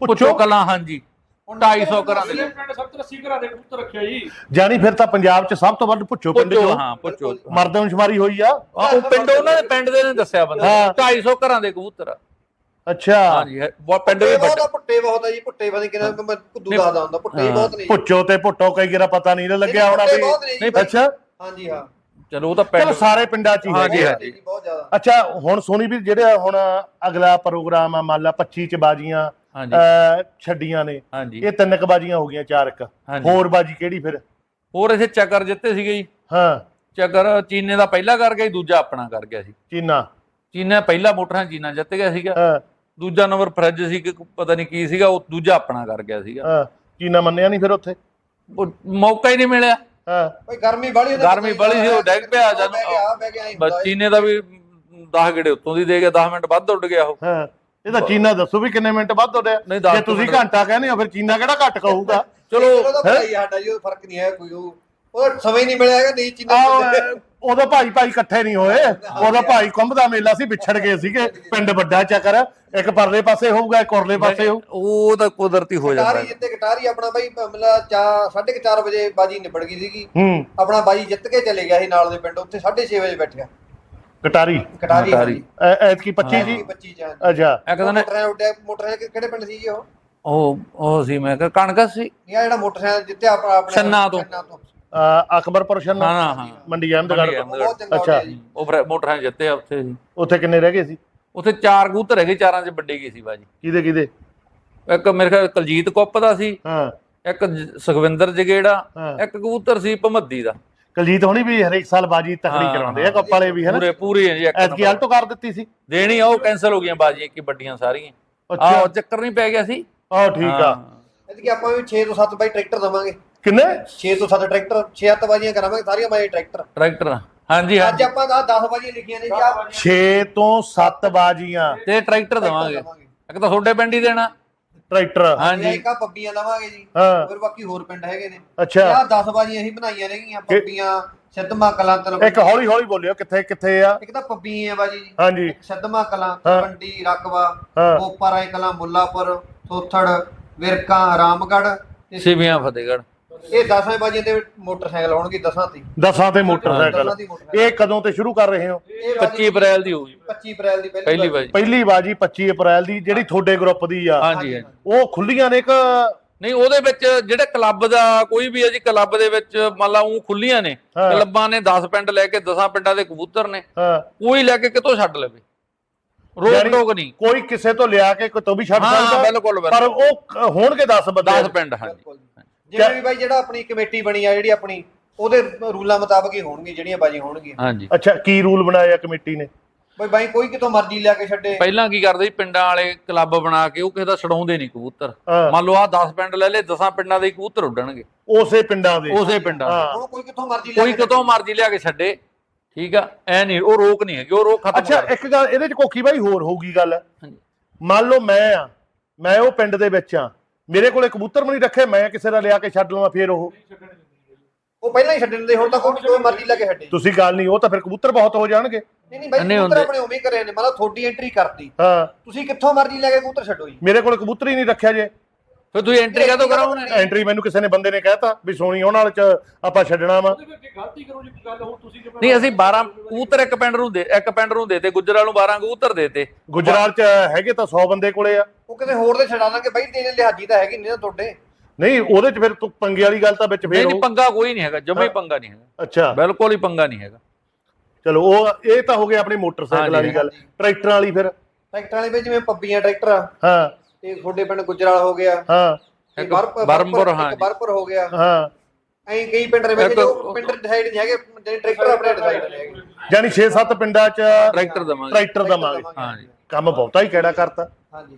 ਪੁੱਛੋ। ਪੁੱਛੋ ਕਲਾਂ ਹਾਂਜੀ। 250 ਘਰਾਂ ਦੇ ਪਿੰਡ 70 80 ਘਰਾਂ ਦੇ ਕਬੂਤਰ ਰੱਖਿਆ ਜੀ। ਜਾਨੀ ਫਿਰ ਤਾਂ ਪੰਜਾਬ 'ਚ ਸਭ ਤੋਂ ਵੱਧ ਪੁੱਛੋ ਪਿੰਡ ਪੁੱਛੋ 'ਚੋਂ। ਹਾਂ ਪੁੱਛੋ ਮਰਦਮਸ਼ੁਮਾਰੀ ਹੋਈ ਆ। ਹਾਂ, ਉਹ ਪਿੰਡ ਉਹਨਾਂ ਦੇ ਪਿੰਡ ਦੇ ਨੇ ਦੱਸਿਆ ਬੰਦਾ। ਹਾਂ। 250 ਘਰਾਂ ਦੇ ਕਬੂਤਰ ਆ। ਅੱਛਾ। ਹਾਂਜੀ ਹੈ, ਬਹੁਤ ਪਿੰਡ ਵੀ ਵੱਡਾ। ਆ ਪੁੱਟੇ ਬਹੁਤ ਆ ਜੀ ਪੁੱਟੇ ਪਤਾ ਨਹੀਂ ਕਿੰਨਾ ਮੈਂ ਕੁੱਦੂ ਦੱਸਦਾ ਹੁੰਦਾ ਪੁੱਟੇ ਹੀ। ਬਹੁਤ ਨੇ ਜੀ। ਪੁੱਛੋ ਤੇ ਪੁੱਟੋ ਕਈ ਗਰਾ ਪਤਾ ਨਹੀਂ ਲੱਗਿਆ ਹੋਣਾ ਪੁੱਟੇ ਵੀ। ਬਹੁਤ ਨੇ ਜੀ। ਨਹੀਂ, ਬਾਈ। ਅੱਛਾ। ਹਾਂਜੀ ਹਾਂ। ਚਲੋ ਉਹ ਤਾਂ ਚਲੋ ਪਿੰਡ ਸਾਰੇ ਪਿੰਡਾਂ 'ਚ ਹੀ ਹਾਂਜੀ, ਹੈਗੇ ਆ। ਹਾਂਜੀ। ਜੀ ਬਹੁਤ ਜ਼ਿਆਦਾ। ਅੱਛਾ ਹੁਣ ਸੋਨੀ ਵੀ ਜਿਹੜੇ ਹੁਣ ਅਗਲਾ ਪ੍ਰੋਗਰਾਮ ਆ ਮੰਨ ਲਾ 25 ਚ ਬਾਜੀਆਂ ਹਾਂਜੀ। ਅਹ, ਛੱਡੀਆਂ ਨੇ। ਹਾਂਜੀ। ਇਹ ਤਿੰਨ ਕ ਬਾਜੀਆਂ ਹੋ ਗਈਆਂ ਚਾਰ ਕ। ਹਾਂਜੀ। ਹੋਰ ਬਾਜੀ ਕਿਹੜੀ ਫਿਰ? ਹੋਰ ਇਥੇ ਚੱਕਰ ਜਿੱਤੇ ਸੀਗੇ ਜੀ। ਹਾਂ। ਚੱਕਰ ਚੀਨੇ ਦਾ ਪਹਿਲਾ ਕਰ ਗਿਆ ਦੂਜਾ ਆਪਣਾ ਕਰ ਗਿਆ ਸੀ। ਚੀਨਾ। ਚੀਨਾ ਪਹਿਲਾ ਮੋਟਰਾਂ ਚੀਨਾ ਜਿੱਤ ਗਿਆ ਸੀਗਾ। ਹਾਂ। ਦੂਜਾ ਨੰਬਰ ਫਰਿੱਜ ਸੀ ਕਿ ਪਤਾ ਨਹੀਂ ਕੀ ਸੀਗਾ ਉਹ ਦੂਜਾ ਆਪਣਾ ਕਰ ਗਿਆ ਸੀਗਾ। ਹਾਂ। ਚੀਨਾ ਮੰਨਿਆ ਨਹੀਂ ਫਿਰ ਉੱਥੇ? ਉਹ ਮੌਕਾ ਹੀ ਨਹੀਂ ਮਿਲਿਆ। ਹਾਂ। ਬਈ ਗਰਮੀ ਬਾਲੀ ਗਰਮੀ ਬਾਹਲੀ ਸੀ, ਉਹ ਡਿੱਗ ਪਿਆ ਜਦੋਂ- ਬਸ ਚੀਨੇ ਦਾ ਵੀ 10 ਗੇੜੇ ਉੱਤੋਂ ਦੀ ਦੇ ਗਿਆ 10 ਮਿੰਟ ਵੱਧ ਉੱਡ ਗਿਆ ਉਹ। ਹਾਂ। ਇਹਦਾ ਚੀਨਾ ਦੱਸੋ ਵੀ ਕਿੰਨੇ ਮਿੰਟ ਵੱਧ ਨਹੀਂ, ਦਸ ਜੇ ਤੁਸੀਂ ਮਿੰਟ। ਘੰਟਾ ਕਹਿੰਦੇ ਹੋ ਫਿਰ ਚੀਨਾ ਕਿਹੜਾ ਘੱਟ ਕਹੂਗਾ ਚਲੋ ਤਾਂ ਭਾਈ ਸਾਡਾ ਜੀ ਉਹ ਫ਼ਰਕ ਨਹੀਂ ਹੈ ਕੋਈ ਉਹ ਉਹਦਾ ਸਮਝ ਹੀ ਨਹੀਂ ਮਿਲਿਆ ਹੈਗਾ ਨਹੀਂ ਚੀਨਾ ਆਹ ਉਹਦਾ ਭਾਈ ਭਾਈ ਇਕੱਠੇ ਨਹੀਂ ਹੋਏ। ਉਹਦਾ ਭਾਈ ਕੁੰਭ ਦਾ ਮੇਲਾ ਸੀ ਵਿਛੜ ਗਏ ਸੀਗੇ। ਪਿੰਡ ਵੱਡਾ ਚੱਕਰ ਇੱਕ ਪਰਲੇ ਪਾਸੇ ਹੋਊਗਾ ਇੱਕ ਉਰਲੇ ਪਾਸੇ ਹੋਊ। ਉਹ ਤਾਂ ਕੁਦਰਤੀ ਹੋ ਜਾਂਦਾ ਕਟਾਰੀ ਜਿੱਤੇ ਕਟਾਰੀ ਆਪਣਾ ਬਾਈ ਮਤਲਬ ਚਾ 4:30 ਵਜੇ ਬਾਜੀ ਨਿਬੜ ਗਈ ਸੀਗੀ। ਹੂੰ। ਆਪਣਾ ਬਾਜੀ ਜਿੱਤ ਕੇ ਚਲੇ ਗਿਆ ਸੀ ਨਾਲ ਦੇ ਪਿੰਡ ਉੱਥੇ 6:30 ਵਜੇ ਬੈਠਿਆ। ਕਟਾਰੀ। ਕਟਾਰੀ ਕਟਾਰੀ। ਐ- ਐਤਕੀ 25 ਜੀ? 25 ਚ ਹਾਂਜੀ। ਅੱਛਾ। ਇੱਕ ਦਿਨ ਮੋਟਰਾਂ ਉੱਡਿਆ ਮੋਟਰਾਂ ਕਿਹੜੇ ਪਿੰਡ ਸੀ ਜੀ ਉਹ? ਉਹ ਉਹ ਸੀ ਮੈਂ ਕਿਹਾ ਕਣਕ ਸੀ। ਨਹੀਂ ਆ ਜਿਹੜਾ ਮੋਟਰਸਾਈਕਲ ਜਿੱਤੇ ਆਪਣਾ ਆਪਣੇ ਛੰਨਾ ਤੋਂ। ਅ, ਅਕਬਰਪੁਰ ਛੰਨਾ? ਹਾਂ ਹਾਂ ਹਾਂ। ਮੰਡੀ ਅਹਿਮਦਗੜ੍ਹ ਮੰਡੀ ਉਹ ਬਹੁਤ ਚੰਗਾ ਅੱਛਾ। ਜੀ। ਉਹ ਫਿਰ ਮੋਟਰਾਂ ਜਿੱਤੇ ਆ ਉੱਥੇ ਸੀ। ਉੱਥੇ ਕਿੰਨੇ ਰਹਿ ਗਏ ਸੀ? ਉੱਥੇ ਚਾਰ ਕਬੂਤਰ ਹੈਗੇ ਚਾਰਾਂ 'ਚ ਵੱਡੀ ਗਈ ਸੀ ਬਾਜੀ। ਕਿਹਦੇ ਕਿਹਦੇ? ਇੱਕ ਮੇਰੇ ਖਿਆਲ ਕਲਜੀਤ ਕੁੱਪ ਦਾ ਸੀ। ਹਾਂ। ਇੱਕ ਜ- ਸੁਖਵਿੰਦਰ ਜਗੇੜਾ। ਹਾਂ। ਇੱਕ ਕਬੂਤਰ ਸੀ ਭਮੱਦੀ ਦਾ। ਕਲਜੀਤ ਹੋਣੀ ਵੀ ਹਰੇਕ ਸਾਲ ਬਾਜੀ ਤਕੜੀ ਕਰਾਉਂਦੇ ਆ ਕੱਪ ਵਾਲੇ ਵੀ ਹੈ ਨਾ? ਪੂਰੇ ਪੂਰੇ ਹੈ ਜੀ ਇੱਕ ਐਤਕੀ ਆਲਟੋ ਕਰ ਦਿੱਤੀ ਸੀ। ਦੇਣੀ ਆ ਉਹ ਕੈਨਸਲ ਹੋ ਗਈਆਂ ਬਾਜੀਆਂ ਕੀ ਵੱਡੀਆਂ ਸਾਰੀਆਂ। ਆਹ ਚੱਕਰ ਨਹੀਂ ਪੈ ਗਿਆ ਸੀ। ਆਹ ਠੀਕ ਆ। ਐਤਕੀ ਆਪਾਂ ਵੀ 6 ਤੋਂ 7 ਬਾਈ ਟਰੈਕਟਰ ਦਵਾਂਗੇ। ਕਿੰਨੇ? 6 ਤੋਂ 7 ਟਰੈਕਟਰ 6 ਬਾਜੀਆਂ ਕਰਾਵਾਂਗੇ ਸਾਰੀਆਂ ਬਾਜੀ ਟਰੈਕਟਰ। ਟਰੈਕਟਰ ਹਾਂਜੀ ਅੱਜ ਆਪਾਂ ਦਾ 10 ਬਾਜੀਆਂ ਲਿਖੀਆਂ ਨੇ ਜੀ ਆ 6 ਤੋਂ 7 ਬਾਜੀਆਂ। ਤੇ ਟਰੈਕਟਰ ਦਵਾਂਗੇ। ਇੱਕ ਤਾਂ ਤੁਹਾਡੇ ਪਿੰਡ ਹੀ ਦੇਣਾ। ਟਰੈਕਟਰ। ਹਾਂਜੀ। ਇੱਕ ਆ ਪੱਬੀਆਂ ਲਵਾਂਗੇ ਜੀ। ਹਾਂ। ਫਿਰ ਬਾਕੀ ਹੋਰ ਪਿੰਡ ਹੈਗੇ ਨੇ। ਅੱਛਾ। ਆ 10 ਬਾਜੀਆਂ ਅਸੀਂ ਬਣਾਈਆਂ ਨੇਗੀਆਂ ਪੱਬੀਆਂ ਸਿੱਧਮਾ ਕਲਾਂ ਤਲ ਇੱਕ ਹੌਲੀ ਹੌਲੀ ਬੋਲਿਓ ਕਿੱਥੇ ਕਿੱਥੇ ਆ? ਇੱਕ ਤਾਂ ਪੱਬੀ ਹੈ ਬਾਜੀ। ਜੀ ਹਾਂਜੀ ਸਿੱਧਮਾ ਕਲਾਂ। ਮੰਡੀ ਰਕਬਾ ਹਾਂ। ਕੋਪਾ ਰਾਏ ਕਲਾਂ ਮੁੱਲਾਪੁਰ ਥੋਥੜ ਵਿਰਕਾ ਰਾਮਗੜ੍ਹ। ਤੇ ਸਿਵੀਆਂ ਫਤਿਹਗੜ੍ਹ। ਇਹ 10 ਬਾਜੀਆਂ ਤੇ ਮੋਟਰਸਾਈਕਲ ਹੋਣਗੇ 10 ਤੇ। ਦਸਾਂ ਤੇ ਦਸਾਂ ਮੋਟਰਸਾਈਕਲ ਦੀ ਮੋਟਰਸਾਈਕਲ। ਇਹ ਕਦੋਂ ਤੇ ਸ਼ੁਰੂ ਕਰ ਰਹੇ ਹੋ? ਇਹ ਬਾਜੀ 25 ਅਪ੍ਰੈਲ ਦੀ ਹੋਊਗੀ। 25 ਅਪ੍ਰੈਲ ਦੀ ਪਹਿਲੀ ਪਹਿਲੀ ਬਾਜੀ। ਪਹਿਲੀ ਬਾਜੀ 25 ਅਪ੍ਰੈਲ ਦੀ ਜਿਹੜੀ ਤੁਹਾਡੇ ਗਰੁੱਪ ਦੀ ਆ। ਹਾਂਜੀ ਹਾਂਜੀ। ਉਹ ਖੁੱਲੀਆਂ ਨੇ ਕਿ ਨਹੀਂ ਉਹਦੇ ਵਿੱਚ ਜਿਹੜੇ ਕਲੱਬ ਦਾ ਕੋਈ ਵੀ ਹੈ ਜੀ ਕਲੱਬ ਦੇ ਵਿੱਚ ਮੰਨ ਲਾ ਉਹ ਖੁੱਲੀਆਂ ਨੇ। ਹਾਂ। ਕਲੱਬਾਂ ਨੇ 10 ਪਿੰਡ ਲੈ ਕੇ 10 ਪਿੰਡਾਂ ਦੇ ਕਬੂਤਰ ਨੇ। ਹਾਂ। ਕੋਈ ਲੈ ਕੇ ਕਿਤੋਂ ਛੱਡ ਲਵੇ? ਰੋਕ ਯਾਨੀ- ਟੋਕ ਨਹੀਂ। ਕੋਈ ਕਿਸੇ ਤੋਂ ਲਿਆ ਕੇ ਕੋਈ ਤੋਂ ਵੀ ਛੱਡ ਹਾਂ ਸਕਦਾ ਬਿਲਕੁਲ ਪਰ ਉਹ ਕ- ਹੋਣਗੇ 10 ਬੰਦੇ? 10 ਪਿੰਡ ਹਾਂਜੀ। ਬਿਲਕੁਲ ਜੀ। ਜਿਵੇਂ ਵੀ ਬਾਈ ਜਿਹੜਾ ਆਪਣੀ ਕਮੇਟੀ ਬਣੀ ਆ ਜਿਹੜੀ ਆਪਣੀ ਉਹਦੇ ਰੂਲਾਂ ਮੁਤਾਬਕ ਹੀ ਹੋਣਗੇ ਜਿਹੜੀਆਂ ਬਾਜੀਆਂ ਹੋਣਗੀਆਂ। ਹਾਂਜੀ। ਅੱਛਾ ਕੀ ਰੂਲ ਬਣਾਇਆ ਕਮੇਟੀ ਨੇ? ਬਈ ਬਾਈ ਕੋਈ ਕਿਤੋਂ ਮਰਜ਼ੀ ਲਿਆ ਕੇ ਛੱਡੇ। ਪਹਿਲਾਂ ਕੀ ਕਰਦੇ ਸੀ ਪਿੰਡਾਂ ਵਾਲੇ ਕਲੱਬ ਬਣਾ ਕੇ ਉਹ ਕਿਸੇ ਦਾ ਛਡਾਉਂਦੇ ਨਹੀਂ ਕਬੂਤਰ। ਹਾਂ, ਮੰਨ ਲਓ ਆ 10 ਪਿੰਡ ਲੈ ਲਏ 10 ਪਿੰਡਾਂ ਦੇ ਹੀ ਕਬੂਤਰ ਉੱਡਣਗੇ। ਉਸੇ ਪਿੰਡਾਂ ਦੇ। ਉਸੇ ਪਿੰਡਾਂ ਦੇ। ਹਾਂ। ਹੁਣ ਕੋਈ ਕਿਤੋਂ ਮਰਜ਼ੀ ਲਿਆ ਕੋਈ ਕੇ ਕਿਤੋਂ ਮਰਜ਼ੀ ਲਿਆ ਕੇ ਛੱਡੇ। ਠੀਕ ਆ ਐ ਨਹੀਂ ਉਹ ਰੋਕ ਨਹੀਂ ਹੈਗੀ ਉਹ ਰੋਕ ਖਤਮ ਅੱਛਾ ਕਰ। ਇੱਕ ਗੱਲ ਇਹਦੇ ਚ ਕੋਖੀ ਬਾਈ ਹੋਰ ਹੋਊਗੀ ਗੱਲ। ਹਾਂਜੀ। ਮੰਨ ਲਓ ਮੈਂ ਆ ਮੈਂ ਉਹ ਪਿੰਡ ਦੇ ਵਿੱਚ ਆ। ਮੇਰੇ ਕੋਲੇ ਕਬੂਤਰ ਵੀ ਨਹੀਂ ਰੱਖੇ ਮੈਂ ਕਿਸੇ ਦਾ ਲਿਆ ਕੇ ਛੱਡ ਲਵਾਂ ਫੇਰ ਉਹ। ਉਹ ਪਹਿਲਾਂ ਹੀ ਛੱਡਣ ਦੇ ਹੁਣ ਤਾਂ ਕੋਈ ਕਿਤੋਂ ਮਰਜ਼ੀ ਲਿਆ ਕੇ ਛੱਡੇ ਤੁਸੀਂ ਗੱਲ ਨਹੀਂ ਉਹ ਤਾਂ ਫਿਰ ਕਬੂਤਰ ਬਹੁਤ ਹੋ ਜਾਣਗੇ। ਨਹੀਂ ਨਹੀਂ ਬਾਈ ਕਬੂਤਰ। ਆਪਣੇ ਉਵੇਂ ਹੀ ਕਰੇ ਨੇ ਮਤਲਬ ਤੁਹਾਡੀ ਐਂਟਰੀ ਕਰਤੀ। ਹਾਂ। ਤੁਸੀਂ ਕਿੱਥੋਂ ਮਰਜ਼ੀ ਲੈ ਕੇ ਕਬੂਤਰ ਛੱਡੋ ਜੀ। ਮੇਰੇ ਕੋਲੇ ਕਬੂਤਰ ਹੀ ਨਹੀਂ ਰੱਖਿਆ ਜੇ। ਫਿਰ ਤੁਸੀਂ ਐਂਟਰੀ ਕਾਹਤੋਂ ਕਰਾਉਣੇ ਐਂਟਰੀ ਮੈਨੂੰ ਕਿਸੇ ਨੇ ਬੰਦੇ ਨੇ ਕਹਿਤਾ ਵੀ ਸੋਣੀ ਉਹਨਾਂ ਨਾਲ ਚ ਆਪਾਂ ਛੱਡਣਾ ਵਾ। ਉਹਦੇ ਵਿੱਚ ਗਲਤੀ ਕਰੋ ਜੀ ਕੋਈ ਗੱਲ ਹੋਰ ਤੁਸੀਂ ਕਿਵੇਂ ਨਹੀਂ ਅਸੀਂ 12 ਕਬੂਤਰ ਇੱਕ ਪਿੰਡ ਨੂੰ ਦੇ ਇੱਕ ਪਿੰਡ ਨੂੰ ਦੇਤੇ ਗੁੱਜਰਾਂ ਨੂੰ 12 ਕਬੂਤਰ ਦੇਤੇ। ਗੁਜਰਾਲ ਚ ਹੈਗੇ ਤਾਂ 100 ਬੰਦੇ ਕੋਲੇ ਆ। ਉਹ ਕਿਤੇ ਹੋਰ ਦੇ ਛਡਾ ਦਾਂਗੇ ਬਾਈ ਤੇਰੇ ਲਿਹਾਜੀ ਤਾਂ ਹੈਗੀ ਨਹੀਂ ਨਾ ਤੁਹਾਡੇ। ਨਹੀਂ ਉਹਦੇ ਚ ਫਿਰ ਤੂੰ ਪੰਗੇ ਵਾਲੀ ਗੱਲ ਤਾਂ ਵਿੱਚ ਫੇਰ ਨਹੀਂ ਹੋਊ। ਪੰਗਾ ਕੋਈ ਨਹੀਂ ਹੈਗਾ ਜਮੇ ਪੰਗਾ ਨਹੀਂ ਹੈਗਾ। ਅੱਛਾ। ਬਿਲਕੁਲ ਹੀ ਪੰਗਾ ਨਹੀਂ ਹੈਗਾ। ਚਲੋ ਉਹ ਇਹ ਤਾਂ ਹੋ ਗਿਆ ਆਪਣੀ ਮੋਟਰਸਾਈਕਲ ਵਾਲੀ ਗੱਲ। ਟਰੈਕਟਰਾਂ ਵਾਲੀ ਫਿਰ। ਟਰੈਕਟਰਾਂ ਵਾਲੇ ਵਿੱਚ ਜਿਵੇਂ ਪੱਬੀਆਂ ਟਰੈਕਟਰ। ਆ ਹਾਂ। ਤੇ ਤੁਹਾਡੇ ਪਿੰਡ ਗੁਜਰਾਲ ਹੋ ਗਿਆ। ਹਾਂ। ਇੱਕ ਬਰਪ- ਬਰਮਪੁਰ, ਇੱਕ ਹਾਂਜੀ। ਬਰਪੁਰ ਹੋ ਗਿਆ। ਹਾਂ। ਐਂ ਕਈ ਪਿੰਡ ਦੇ ਵਿੱਚ ਇੱਕ- ਜੋ ਪਿੰਡ ਡਿਸਾਈਡ ਨਹੀਂ ਹੈਗੇ ਜਿਹੜੇ ਟਰੈਕਟਰ ਆਪਣੇ ਡਿਸਾਈਡ ਨਹੀਂ ਹੈਗੇ। ਯਾਨੀ 6-7 ਪਿੰਡਾਂ ਚ ਟਰੈਕਟਰ ਦਵਾਂਗੇ। ਟਰੈਕਟਰ ਦਵਾਂਗੇ। ਹਾਂਜੀ ਕੰਮ ਬਹੁਤਾ ਹੀ ਕਿਹੜਾ ਕਰਤਾ। ਹਾਂਜੀ